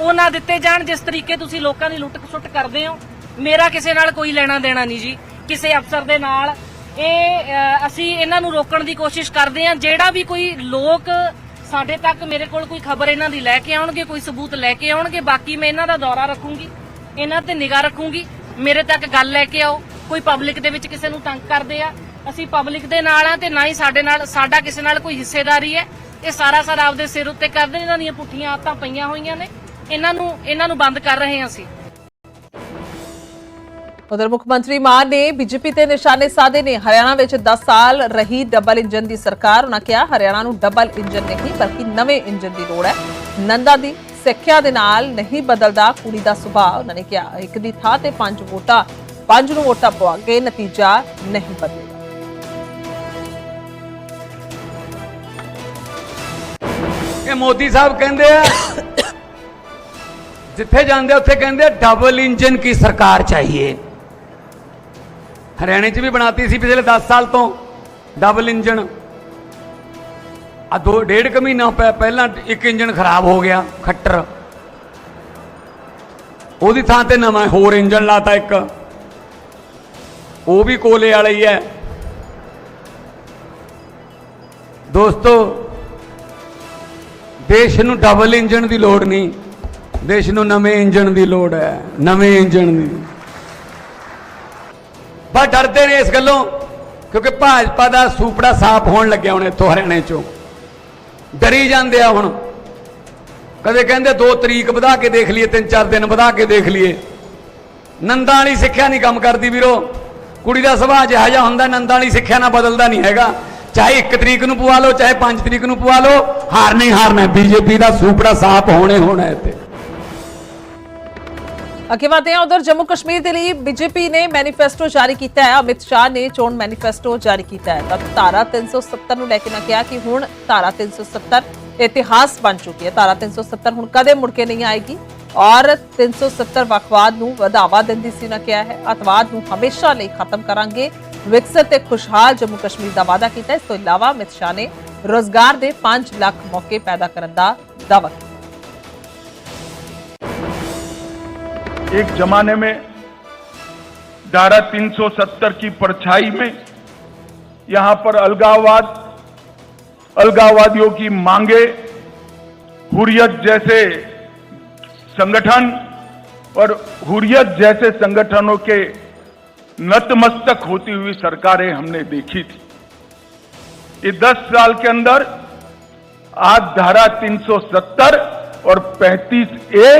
ਉਹ ਨਾ ਦਿੱਤੇ ਜਾਣ ਜਿਸ ਤਰੀਕੇ ਤੁਸੀਂ ਲੋਕਾਂ ਦੀ ਲੁੱਟ ਖਸੁੱਟ ਕਰਦੇ ਹੋ ਮੇਰਾ ਕਿਸੇ ਨਾਲ ਕੋਈ ਲੈਣਾ ਦੇਣਾ ਨਹੀਂ ਜੀ। ਕਿਸੇ ਅਫਸਰ ਦੇ ਨਾਲ। ਇਹ ਅਸੀਂ ਇਹਨਾਂ ਨੂੰ ਰੋਕਣ ਦੀ ਕੋਸ਼ਿਸ਼ ਕਰਦੇ ਹਾਂ। ਜਿਹੜਾ ਵੀ ਕੋਈ ਲੋਕ ਸਾਡੇ ਤੱਕ ਮੇਰੇ ਕੋਲ ਕੋਈ ਖਬਰ ਇਹਨਾਂ ਦੀ ਲੈ ਕੇ ਆਉਣਗੇ ਕੋਈ ਸਬੂਤ ਲੈ ਕੇ ਆਉਣਗੇ ਬਾਕੀ ਮੈਂ ਇਹਨਾਂ ਦਾ ਦੌਰਾ ਰੱਖੂੰਗੀ ਇਹਨਾਂ ਤੇ ਨਿਗਾਹ ਰੱਖੂੰਗੀ ਮੇਰੇ ਤੱਕ ਗੱਲ ਲੈ ਕੇ ਆਓ। ਕੋਈ ਪਬਲਿਕ ਦੇ ਵਿੱਚ ਕਿਸੇ ਨੂੰ ਤੰਗ ਕਰਦੇ ਆ ਅਸੀਂ ਪਬਲਿਕ ਦੇ ਨਾਲ ਆ ਤੇ ਨਾ ਹੀ ਸਾਡੇ ਨਾਲ ਸਾਡਾ ਕਿਸੇ ਨਾਲ ਕੋਈ ਹਿੱਸੇਦਾਰੀ ਹੈ। ਇਹ ਸਾਰਾ ਸਾਰਾ ਆਪਦੇ ਸਿਰ ਉੱਤੇ ਕਰਦੇ ਨੇ, ਇਹਨਾਂ ਦੀਆਂ ਪੁੱਠੀਆਂ ਆਦਤਾਂ ਪਈਆਂ ਹੋਈਆਂ ਨੇ। ਇਹਨਾਂ ਨੂੰ ਇਹਨਾਂ ਨੂੰ ਬੰਦ ਕਰ ਰਹੇ ਹਾਂ ਅਸੀਂ। ਉਧਰ ਮੁੱਖ ਮੰਤਰੀ ਮਾਨ ਨੇ ਬੀਜੇਪੀ ਤੇ ਨਿਸ਼ਾਨੇ ਸਾਧੇ ਨੇ। ਹਰਿਆਣਾ ਵਿੱਚ 10 ਸਾਲ ਰਹੀ ਡਬਲ ਇੰਜਨ ਦੀ ਸਰਕਾਰ। ਉਹਨਾਂ ਕਿਹਾ ਹਰਿਆਣਾ ਨੂੰ ਡਬਲ ਇੰਜਨ ਨਹੀਂ ਬਲਕਿ ਨਵੇਂ ਇੰਜਨ ਦੀ ਲੋੜ ਹੈ। ਨੰਦਾ ਦੀ ਸਿੱਖਿਆ ਦੇ ਨਾਲ ਨਹੀਂ ਬਦਲਦਾ ਕੁੜੀ ਦਾ ਸੁਭਾਅ। ਉਹਨਾਂ ਨੇ ਕਿਹਾ ਇੱਕ ਦੀ ਥਾਂ ਤੇ ਪੰਜ ਵੋਟਾਂ ਪੰਜ ਨੂੰ ਵੋਟਾਂ ਪਵਾ ਕੇ ਨਤੀਜਾ ਨਹੀਂ ਬਦਲੇਗਾ ਇਹ ਮੋਦੀ ਸਾਹਿਬ ਕਹਿੰਦੇ ਆ ਜਿੱਥੇ ਜਾਂਦੇ ਉੱਥੇ ਕਹਿੰਦੇ ਡਬਲ ਇੰਜਨ ਕੀ ਸਰਕਾਰ ਚਾਹੀਏ। ਹਰਿਆਣੇ 'ਚ ਵੀ ਬਣਾਤੀ ਸੀ ਪਿਛਲੇ 10 ਸਾਲ ਤੋਂ ਡਬਲ ਇੰਜਨ ਆ ਦੋ, ਡੇਢ ਕੁ ਮਹੀਨਾ ਪਹਿ- ਪਹਿਲਾਂ ਇੱਕ ਇੰਜਨ ਖਰਾਬ ਹੋ ਗਿਆ, ਖੱਟਰ। ਉਹਦੀ ਥਾਂ ਤੇ ਨਵਾਂ ਹੋਰ ਇੰਜਨ ਲਾਤਾ ਇੱਕ। ਉਹ ਵੀ ਕੋਲੇ ਵਾਲਾ ਹੀ ਹੈ। ਦੋਸਤੋ, ਦੇਸ਼ ਨੂੰ ਡਬਲ ਇੰਜਨ ਦੀ ਲੋੜ ਨਹੀਂ। ਦੇਸ਼ ਨੂੰ ਨਵੇਂ ਇੰਜਣ ਦੀ ਲੋੜ ਹੈ, ਨਵੇਂ ਇੰਜਣ ਦੀ। ਬਸ ਡਰਦੇ ਨੇ ਇਸ ਗੱਲੋਂ, ਕਿਉਂਕਿ ਭਾਜਪਾ ਦਾ ਸੂਪੜਾ ਸਾਫ਼ ਹੋਣ ਲੱਗਿਆ ਹੁਣ ਇੱਥੋਂ ਹਰਿਆਣੇ ਚੋਂ। ਡਰੀ ਜਾਂਦੇ ਆ ਹੁਣ। ਕਦੇ ਕਹਿੰਦੇ 2 ਤਰੀਕ ਵਧਾ ਕੇ ਦੇਖ ਲਈਏ 3-4 ਦਿਨ ਵਧਾ ਕੇ ਦੇਖ ਲਈਏ। ਨੰਦਾਂ ਵਾਲੀ ਸਿੱਖਿਆ ਨਹੀਂ ਕੰਮ ਕਰਦੀ ਵੀਰੋ। ਕੁੜੀ ਦਾ ਸੁਭਾਅ ਜਿਹਾ ਜਿਹਾ ਹੁੰਦਾ, ਨੰਦਾਂ ਵਾਲੀ ਸਿੱਖਿਆ ਨਾਲ ਬਦਲਦਾ ਨਹੀਂ ਹੈਗਾ। ਚਾਹੇ 1 ਤਰੀਕ ਨੂੰ ਪਵਾ ਲਓ, ਚਾਹੇ 5 ਤਰੀਕ ਨੂੰ ਪਵਾ ਲਓ ਹਾਰ ਨਹੀਂ ਹਾਰਨਾ ਬੀਜੇਪੀ ਦਾ ਸੂਪੜਾ ਸਾਫ਼ ਹੋਣੇ ਹੋਣਾ ਹੈ ਇੱਥੇ। ਅੱਗੇ ਵਧਦੇ ਹਾਂ, ਉਧਰ ਜੰਮੂ ਕਸ਼ਮੀਰ ਦੇ ਲਈ ਬੀਜੇਪੀ ਨੇ ਮੈਨੀਫੈਸਟੋ ਜਾਰੀ ਕੀਤਾ ਹੈ। ਅਮਿਤ ਸ਼ਾਹ ਨੇ ਚੋਣ ਮੈਨੀਫੈਸਟੋ ਜਾਰੀ ਕੀਤਾ ਹੈ। ਤਾਂ ਧਾਰਾ 370 ਨੂੰ ਲੈ ਕੇ ਨਾ ਕਿਹਾ ਕਿ ਹੁਣ ਧਾਰਾ 370 ਇਤਿਹਾਸ ਬਣ ਚੁੱਕੀ ਹੈ। ਧਾਰਾ 370 ਹੁਣ ਕਦੇ ਮੁੜ ਕੇ ਨਹੀਂ ਆਏਗੀ। ਔਰ 370 ਵਕਵਾਦ ਨੂੰ ਵਧਾਵਾ ਦਿੰਦੀ ਸੀ ਨਾ ਕਿਹਾ ਹੈ। ਅਤਵਾਦ ਨੂੰ ਹਮੇਸ਼ਾ ਲਈ ਖਤਮ ਕਰਾਂਗੇ। ਵਿਕਸਿਤ ਤੇ ਖੁਸ਼ਹਾਲ ਜੰਮੂ ਕਸ਼ਮੀਰ ਦਾ ਵਾਅਦਾ ਕੀਤਾ ਇਸ ਤੋਂ ਇਲਾਵਾ ਅਮਿਤ ਸ਼ਾਹ ਨੇ ਰੋਜ਼ਗਾਰ ਦੇ 5 ਲੱਖ ਮੌਕੇ ਪੈਦਾ ਕਰਨ ਦਾ ਦਾਅਵਾ एक जमाने में धारा 370 की परछाई में यहाँ पर अलगाववाद, अलगाववादियों की मांगे, हुरियत जैसे संगठन और हुरियत जैसे संगठनों के नतमस्तक होती हुई सरकारें हमने देखी थी। ये 10 साल के अंदर आज धारा 370 और 35 ए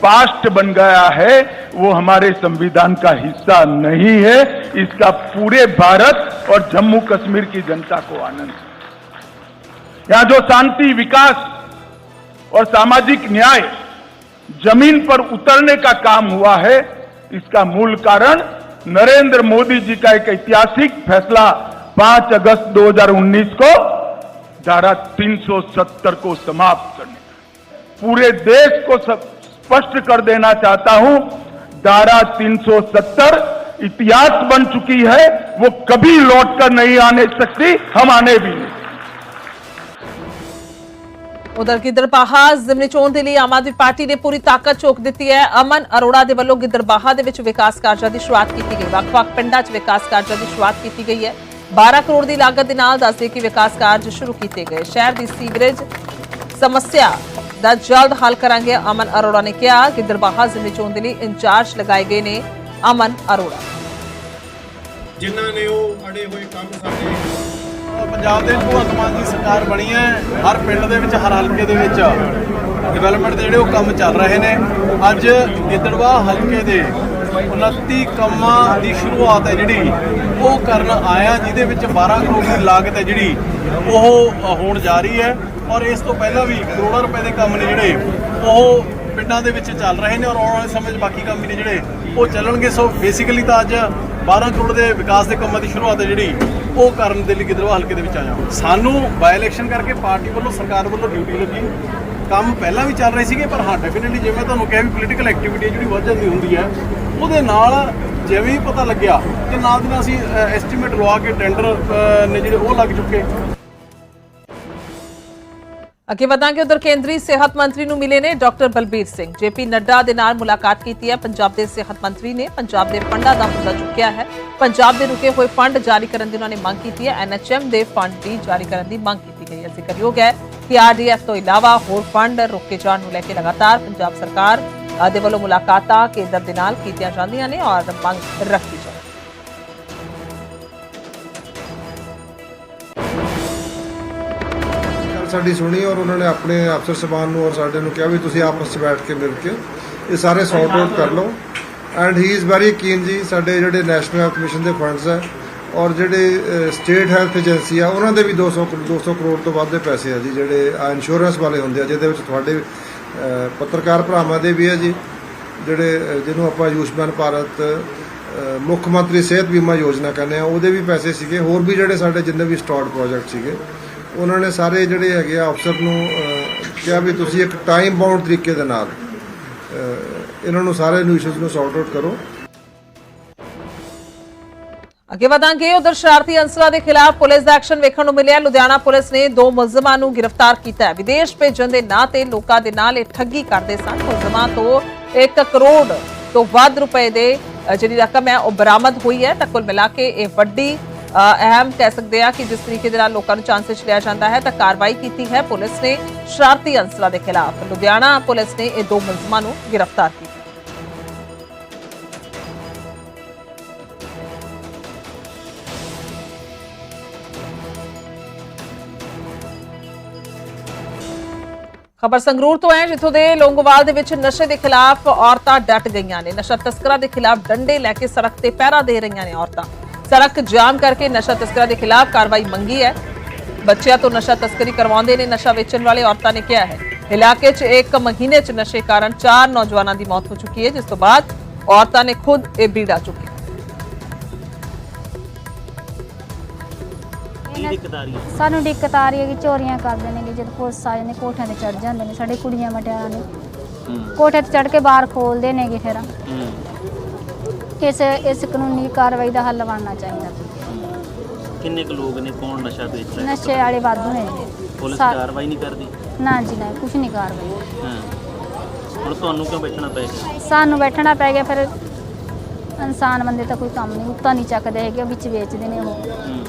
पास्ट बन गया है, वो हमारे संविधान का हिस्सा नहीं है। इसका पूरे भारत और जम्मू कश्मीर की जनता को आनंद यहाँ जो शांति, विकास और सामाजिक न्याय ज़मीन पर उतरने का काम हुआ है, इसका मूल कारण नरेंद्र मोदी जी का एक ऐतिहासिक फैसला 5 अगस्त 2019 को धारा 370 को समाप्त करने का। पूरे देश को सब स्पष्ट कर देना चाहता हूं धारा 370 इतिहास बन चुकी है वो कभी लौटकर नहीं आने सकती हम आने भी नहीं ਉਧਰ ਗਿੱਦੜਬਾਹਾ ਜ਼ਿਮਨੀ ਚੋਣ ਦੇ ਲਈ ਆਮ ਆਦਮੀ ਪਾਰਟੀ ਨੇ ਪੂਰੀ ਤਾਕਤ ਝੋਕ ਦਿੱਤੀ ਹੈ ਅਮਨ ਅਰੋੜਾ ਦੇ ਵੱਲੋਂ ਗਿੱਦੜਬਾਹਾ ਦੇ ਵਿੱਚ ਵਿਕਾਸ ਕਾਰਜਾਂ ਦੀ ਸ਼ੁਰੂਆਤ ਕੀਤੀ ਗਈ ਵੱਖ-ਵੱਖ ਪਿੰਡਾਂ 'ਚ ਵਿਕਾਸ ਕਾਰਜਾਂ ਦੀ ਸ਼ੁਰੂਆਤ ਕੀਤੀ ਗਈ ਹੈ 12 ਕਰੋੜ ਦੀ ਲਾਗਤ ਦੇ ਨਾਲ ਦੱਸਦੇ ਕਿ ਵਿਕਾਸ ਕਾਰਜ ਸ਼ੁਰੂ ਕੀਤੇ ਗਏ ਸ਼ਹਿਰ ਦੀ ਸੀਵਰੇਜ ਸਮੱਸਿਆ ਦਾ ਜਲਦ ਹੱਲ ਕਰਾਂਗੇ। ਅਮਨ ਅਰੋੜਾ ਨੇ ਕਿਹਾ ਗਿੱਦੜਬਾਹਾ ਜ਼ਿਮਨੀ ਚੋਣ ਦੇ ਲਈ ਇੰਚਾਰਜ ਲਗਾਏ ਗਏ ਨੇ ਅਮਨ ਅਰੋੜਾ। ਜਿਨ੍ਹਾਂ ਨੇ ਉਹ ਅੜੇ ਹੋਏ ਕੰਮ ਸਾਡੇ ਪੰਜਾਬ ਦੇ ਭਗਵੰਤ ਮਾਨ ਦੀ ਸਰਕਾਰ ਬਣੀ ਹੈ ਹਰ ਪਿੰਡ ਦੇ ਵਿੱਚ ਹਰ ਹਲਕੇ ਦੇ ਵਿੱਚ। ਡਿਵੈਲਪਮੈਂਟ ਦੇ ਜਿਹੜੇ ਉਹ ਕੰਮ ਚੱਲ ਰਹੇ ਨੇ। ਅੱਜ ਗਿੱਦੜਵਾ ਹਲਕੇ ਦੇ 29 ਕੰਮਾਂ ਦੀ ਸ਼ੁਰੂਆਤ ਹੈ ਜਿਹੜੀ ਉਹ ਕਰਨ ਆਇਆ ਜਿਹਦੇ ਵਿੱਚ 12 ਕਰੋੜ ਦੀ ਲਾਗਤ ਹੈ ਜਿਹੜੀ ਉਹ ਹੋਣ ਜਾ ਰਹੀ ਹੈ। ਔਰ ਇਸ ਤੋਂ ਪਹਿਲਾਂ ਵੀ ਕਰੋੜਾਂ ਰੁਪਏ ਦੇ ਕੰਮ ਨੇ ਜਿਹੜੇ ਉਹ ਪਿੰਡਾਂ ਦੇ ਵਿੱਚ ਚੱਲ ਰਹੇ ਨੇ ਔਰ ਆਉਣ ਵਾਲੇ ਸਮੇਂ 'ਚ ਬਾਕੀ ਕੰਮ ਵੀ ਨੇ ਜਿਹੜੇ ਉਹ ਚੱਲਣਗੇ। ਸੋ ਬੇਸਿਕਲੀ ਤਾਂ ਅੱਜ 12 ਕਰੋੜ ਦੇ ਵਿਕਾਸ ਦੇ ਕੰਮਾਂ ਦੀ ਸ਼ੁਰੂਆਤ ਹੈ ਜਿਹੜੀ ਉਹ ਕਰਨ ਦੇ ਲਈ ਗਿੱਦੜਵਾ ਹਲਕੇ ਦੇ ਵਿੱਚ ਆਇਆ ਸਾਨੂੰ ਬਾਈ ਇਲੈਕਸ਼ਨ ਕਰਕੇ ਪਾਰਟੀ ਵੱਲੋਂ, ਸਰਕਾਰ ਵੱਲੋਂ ਡਿਊਟੀ ਲੱਗੀ। ਕੰਮ ਪਹਿਲਾਂ ਵੀ ਚੱਲ ਰਹੇ ਸੀਗੇ, ਪਰ ਹਾਂ ਡੈਫੀਨਿਟਲੀ ਜਿਵੇਂ ਤੁਹਾਨੂੰ ਕਿਹਾ ਵੀ ਪੋਲੀਟੀਕਲ ਐਕਟੀਵਿਟੀ ਜਿਹੜੀ ਵੱਧ ਜਾਂਦੀ ਹੁੰਦੀ ਹੈ, ਉਹਦੇ ਨਾਲ ਜਿਵੇਂ ਹੀ ਪਤਾ ਲੱਗਿਆ ਕਿ ਨਾਲ ਦੀ ਨਾਲ ਅਸੀਂ ਐਸਟੀਮੇਟ ਲਵਾ ਕੇ ਟੈਂਡਰ ਨੇ ਜਿਹੜੇ ਉਹ ਲੱਗ ਚੁੱਕੇ। ਅੱਗੇ ਵਧਾਂਗੇ, ਉਧਰ ਕੇਂਦਰੀ ਸਿਹਤ ਮੰਤਰੀ ਨੂੰ ਮਿਲੇ ਨੇ ਡਾਕਟਰ ਬਲਬੀਰ ਸਿੰਘ। ਜੇਪੀ ਨੱਡਾ ਦੇ ਨਾਲ ਮੁਲਾਕਾਤ ਕੀਤੀ ਹੈ, ਪੰਜਾਬ ਦੇ ਸਿਹਤ ਮੰਤਰੀ ਨੇ ਪੰਜਾਬ ਦੇ ਫੰਡਾਂ ਦਾ ਮੁੱਦਾ ਚੁੱਕਿਆ ਹੈ। ਪੰਜਾਬ ਦੇ ਰੁਕੇ ਹੋਏ ਫੰਡ ਜਾਰੀ ਕਰਨ ਦੀ ਉਹਨਾਂ ਨੇ ਮੰਗ ਕੀਤੀ ਹੈ। ਐਨਐਚਐਮ ਦੇ ਫੰਡ ਦੀ ਜਾਰੀ ਕਰਨ ਦੀ ਮੰਗ ਕੀਤੀ ਗਈ ਹੈ। ਜ਼ਿਕਰਯੋਗ ਹੈ ਕਿ ਆਰਡੀਐਫ ਤੋਂ ਇਲਾਵਾ ਹੋਰ ਫੰਡ ਰੋਕੇ ਜਾਣ ਨੂੰ ਲੈ ਕੇ ਲਗਾਤਾਰ ਪੰਜਾਬ ਸਰਕਾਰ ਦੇ ਵੱਲੋਂ ਮੁਲਾਕਾਤਾਂ ਕੇਂਦਰ ਦੇ ਨਾਲ ਕੀਤੀਆਂ ਜਾਂਦੀਆਂ ਨੇ ਔਰ ਮੰਗ ਰੱਖੀ ਜਾਂਦੀ ਗੱਲ ਸਾਡੀ ਸੁਣੀ ਔਰ ਉਹਨਾਂ ਨੇ ਆਪਣੇ ਅਫਸਰ ਸਬਾਨ ਨੂੰ ਔਰ ਸਾਡੇ ਨੂੰ ਕਿਹਾ ਵੀ ਤੁਸੀਂ ਆਪਸ ਵਿੱਚ ਬੈਠ ਕੇ ਮਿਲ ਕੇ ਇਹ ਸਾਰੇ ਸੌਰਟ ਆਊਟ ਕਰ ਲਓ। And he is very keen ਜੀ, ਸਾਡੇ ਜਿਹੜੇ ਨੈਸ਼ਨਲ ਹੈਲਥ ਮਿਸ਼ਨ ਦੇ ਫੰਡਸ ਹੈ ਔਰ ਜਿਹੜੇ ਸਟੇਟ ਹੈਲਥ ਏਜੰਸੀ ਆ, ਉਹਨਾਂ ਦੇ ਵੀ 200 ਕਰੋ- 200 ਕਰੋੜ ਤੋਂ ਵੱਧ ਦੇ ਪੈਸੇ ਆ ਜੀ, ਜਿਹੜੇ ਇੰਸ਼ੋਰੈਂਸ ਵਾਲੇ ਹੁੰਦੇ ਆ, ਜਿਹਦੇ ਵਿੱਚ ਤੁਹਾਡੇ ਪੱਤਰਕਾਰ ਭਰਾਵਾਂ ਦੇ ਵੀ ਆ ਜੀ, ਜਿਹੜੇ ਜਿਹਨੂੰ ਆਪਾਂ ਆਯੁਸ਼ਮਾਨ ਭਾਰਤ ਮੁੱਖ ਮੰਤਰੀ ਸਿਹਤ ਬੀਮਾ ਯੋਜਨਾ ਕਹਿੰਦੇ ਆ, ਉਹਦੇ ਵੀ ਪੈਸੇ ਸੀਗੇ। ਹੋਰ ਵੀ ਜਿਹੜੇ ਸਾਡੇ ਜਿੰਨੇ ਵੀ ਸਟਾਰਟ ਪ੍ਰੋਜੈਕਟ ਸੀਗੇ ਉਹਨਾਂ ਨੇ ਸਾਰੇ ਜਿਹੜੇ ਹੈਗੇ ਆ ਅਫਸਰ ਨੂੰ ਕਿਹਾ ਵੀ ਤੁਸੀਂ ਇੱਕ ਟਾਈਮ ਬਾਉਂਡ ਤਰੀਕੇ ਦੇ ਨਾਲ ਇਹਨਾਂ ਨੂੰ ਸਾਰੇ ਨੂੰ ਇਸ਼ੂਜ਼ ਨੂੰ ਸੌਰਟ ਆਊਟ ਕਰੋ। ਅੱਗੇ ਵਧਾਂਗੇ, ਉਧਰ ਸ਼ਰਾਰਤੀ ਅੰਸਰਾਂ ਦੇ ਖਿਲਾਫ ਪੁਲਿਸ ਦਾ ਐਕਸ਼ਨ ਵੇਖਣ ਨੂੰ ਮਿਲਿਆ। ਲੁਧਿਆਣਾ ਪੁਲਿਸ ਨੇ ਦੋ ਮੁਲਜ਼ਮਾਂ ਨੂੰ ਗ੍ਰਿਫਤਾਰ ਕੀਤਾ ਵਿਦੇਸ਼ ਭੇਜਣ ਦੇ ਨਾਂ ਤੇ ਲੋਕਾਂ ਦੇ ਨਾਲ ਇਹ ਠੱਗੀ ਕਰਦੇ ਸਨ। ਮੁਲਜ਼ਮਾਂ ਤੋਂ 1 ਕਰੋੜ ਤੋਂ ਵੱਧ ਰੁਪਏ ਦੇ ਜਿਹੜੀ ਰਕਮ ਹੈ, ਉਹ ਬਰਾਮਦ ਹੋਈ ਹੈ। ਤਾਂ ਕੁੱਲ ਮਿਲਾ ਕੇ ਇਹ ਵੱਡੀ ਅਹਿਮ ਕਹਿ ਸਕਦੇ ਆ ਕਿ ਜਿਸ ਤਰੀਕੇ ਦੇ ਨਾਲ ਲੋਕਾਂ ਨੂੰ ਚਾਂਸ ਵਿੱਚ ਲਿਆ ਜਾਂਦਾ ਹੈ, ਤਾਂ ਕਾਰਵਾਈ ਕੀਤੀ ਹੈ ਪੁਲਿਸ ਨੇ ਸ਼ਰਾਰਤੀ ਅੰਸਲਾ ਦੇ ਖਿਲਾਫ। ਲੁਧਿਆਣਾ ਪੁਲਿਸ ਨੇ ਇਹ ਦੋ ਮੁਲਜ਼ਮਾਂ ਨੂੰ ਗ੍ਰਿਫਤਾਰ ਕੀਤਾ। ਖਬਰ ਸੰਗਰੂਰ ਤੋਂ ਹੈ, ਜਿੱਥੋਂ ਦੇ ਲੋਂਗੋਵਾਲ ਦੇ ਵਿੱਚ ਨਸ਼ੇ ਦੇ ਖਿਲਾਫ ਔਰਤਾਂ ਡਟ ਗਈਆਂ ਨੇ। ਨਸ਼ਾ ਤਸਕਰਾਂ ਦੇ ਖਿਲਾਫ ਡੰਡੇ ਲੈ ਕੇ ਸੜਕ ਤੇ ਪਹਿਰਾ ਦੇ ਰਹੀਆਂ ਨੇ ਔਰਤਾਂ। ਸੜਕ ਜਾਮ ਕਰਕੇ ਨਸ਼ਾ ਤਸਕਰਾਂ ਦੇ ਖਿਲਾਫ ਕਾਰਵਾਈ ਮੰਗੀ ਹੈ ਬੱਚਿਆਂ ਤੋਂ ਨਸ਼ਾ ਤਸਕਰੀ ਕਰਵਾਉਂਦੇ ਨੇ ਨਸ਼ਾ ਵੇਚਣ ਵਾਲੇ ਔਰਤਾਂ ਨੇ ਕਿਹਾ ਹੈ ਇਲਾਕੇ 'ਚ ਇੱਕ ਮਹੀਨੇ 'ਚ ਨਸ਼ੇ ਕਾਰਨ ਚਾਰ ਨੌਜਵਾਨਾਂ ਦੀ ਮੌਤ ਹੋ ਚੁੱਕੀ ਹੈ ਜਿਸ ਤੋਂ ਬਾਅਦ ਔਰਤਾਂ ਨੇ ਖੁਦ ਇਹ ਬੀੜਾ ਚੁੱਕਿਆ ਸਾਨੂੰ ਦਿੱਕਤ ਆ ਰਹੀ ਹੈ ਕਿ ਚੋਰੀਆਂ ਕਰਦੇ ਨੇ ਜਦ ਪੁਲਿਸ ਆ ਜਾਂਦੇ ਕੋਠਿਆਂ ਤੇ ਚੜ ਜਾਂਦੇ ਨੇ ਸਾਡੇ ਕੁੜੀਆਂ ਮਟਿਆਰਾਂ ਨੇ। ਕੋਠੇ ਤੇ ਚੜ ਕੇ ਬਾਹਰ ਖੋਲਦੇ ਨੇਗੇ ਫਿਰ ਇਸ ਇਸ ਕਾਨੂੰਨੀ ਕਾਰਵਾਈ ਦਾ ਹੱਲ ਬਣਨਾ ਚਾਹੀਦਾ। ਕਿੰਨੇ ਕੁ ਲੋਕ ਨੇ? ਕੌਣ ਨਸ਼ਾ ਵੇਚ ਰਿਹਾ? ਹੈ? ਨਸ਼ੇ ਵਾਲੇ ਵਾਧੂ ਨੇ ਜੀ। ਪੁਲਿਸ ਸਾ- ਕਾਰਵਾਈ ਨਹੀਂ ਕਰਦੀ? ਨਾ ਜੀ ਨਾ ਕੁਝ ਨਹੀਂ ਕਾਰਵਾਈ। ਹਾਂ। ਹੁਣ ਤੁਹਾਨੂੰ ਕਿਉਂ ਬੈਠਣਾ ਪੈ ਗਿਆ? ਸਾਨੂੰ ਬੈਠਣਾ ਪੈ ਗਿਆ ਫਿਰ ਇਨਸਾਨ ਬੰਦੇ ਤਾਂ ਕੋਈ ਕੰਮ ਨਹੀਂ ਉੱਤਾ ਨਹੀਂ ਚੱਕਦੇ ਹੈਗੇ ਵਿੱਚ ਵੇਚਦੇ ਨੇ ਉਹ। ਹੂੰ।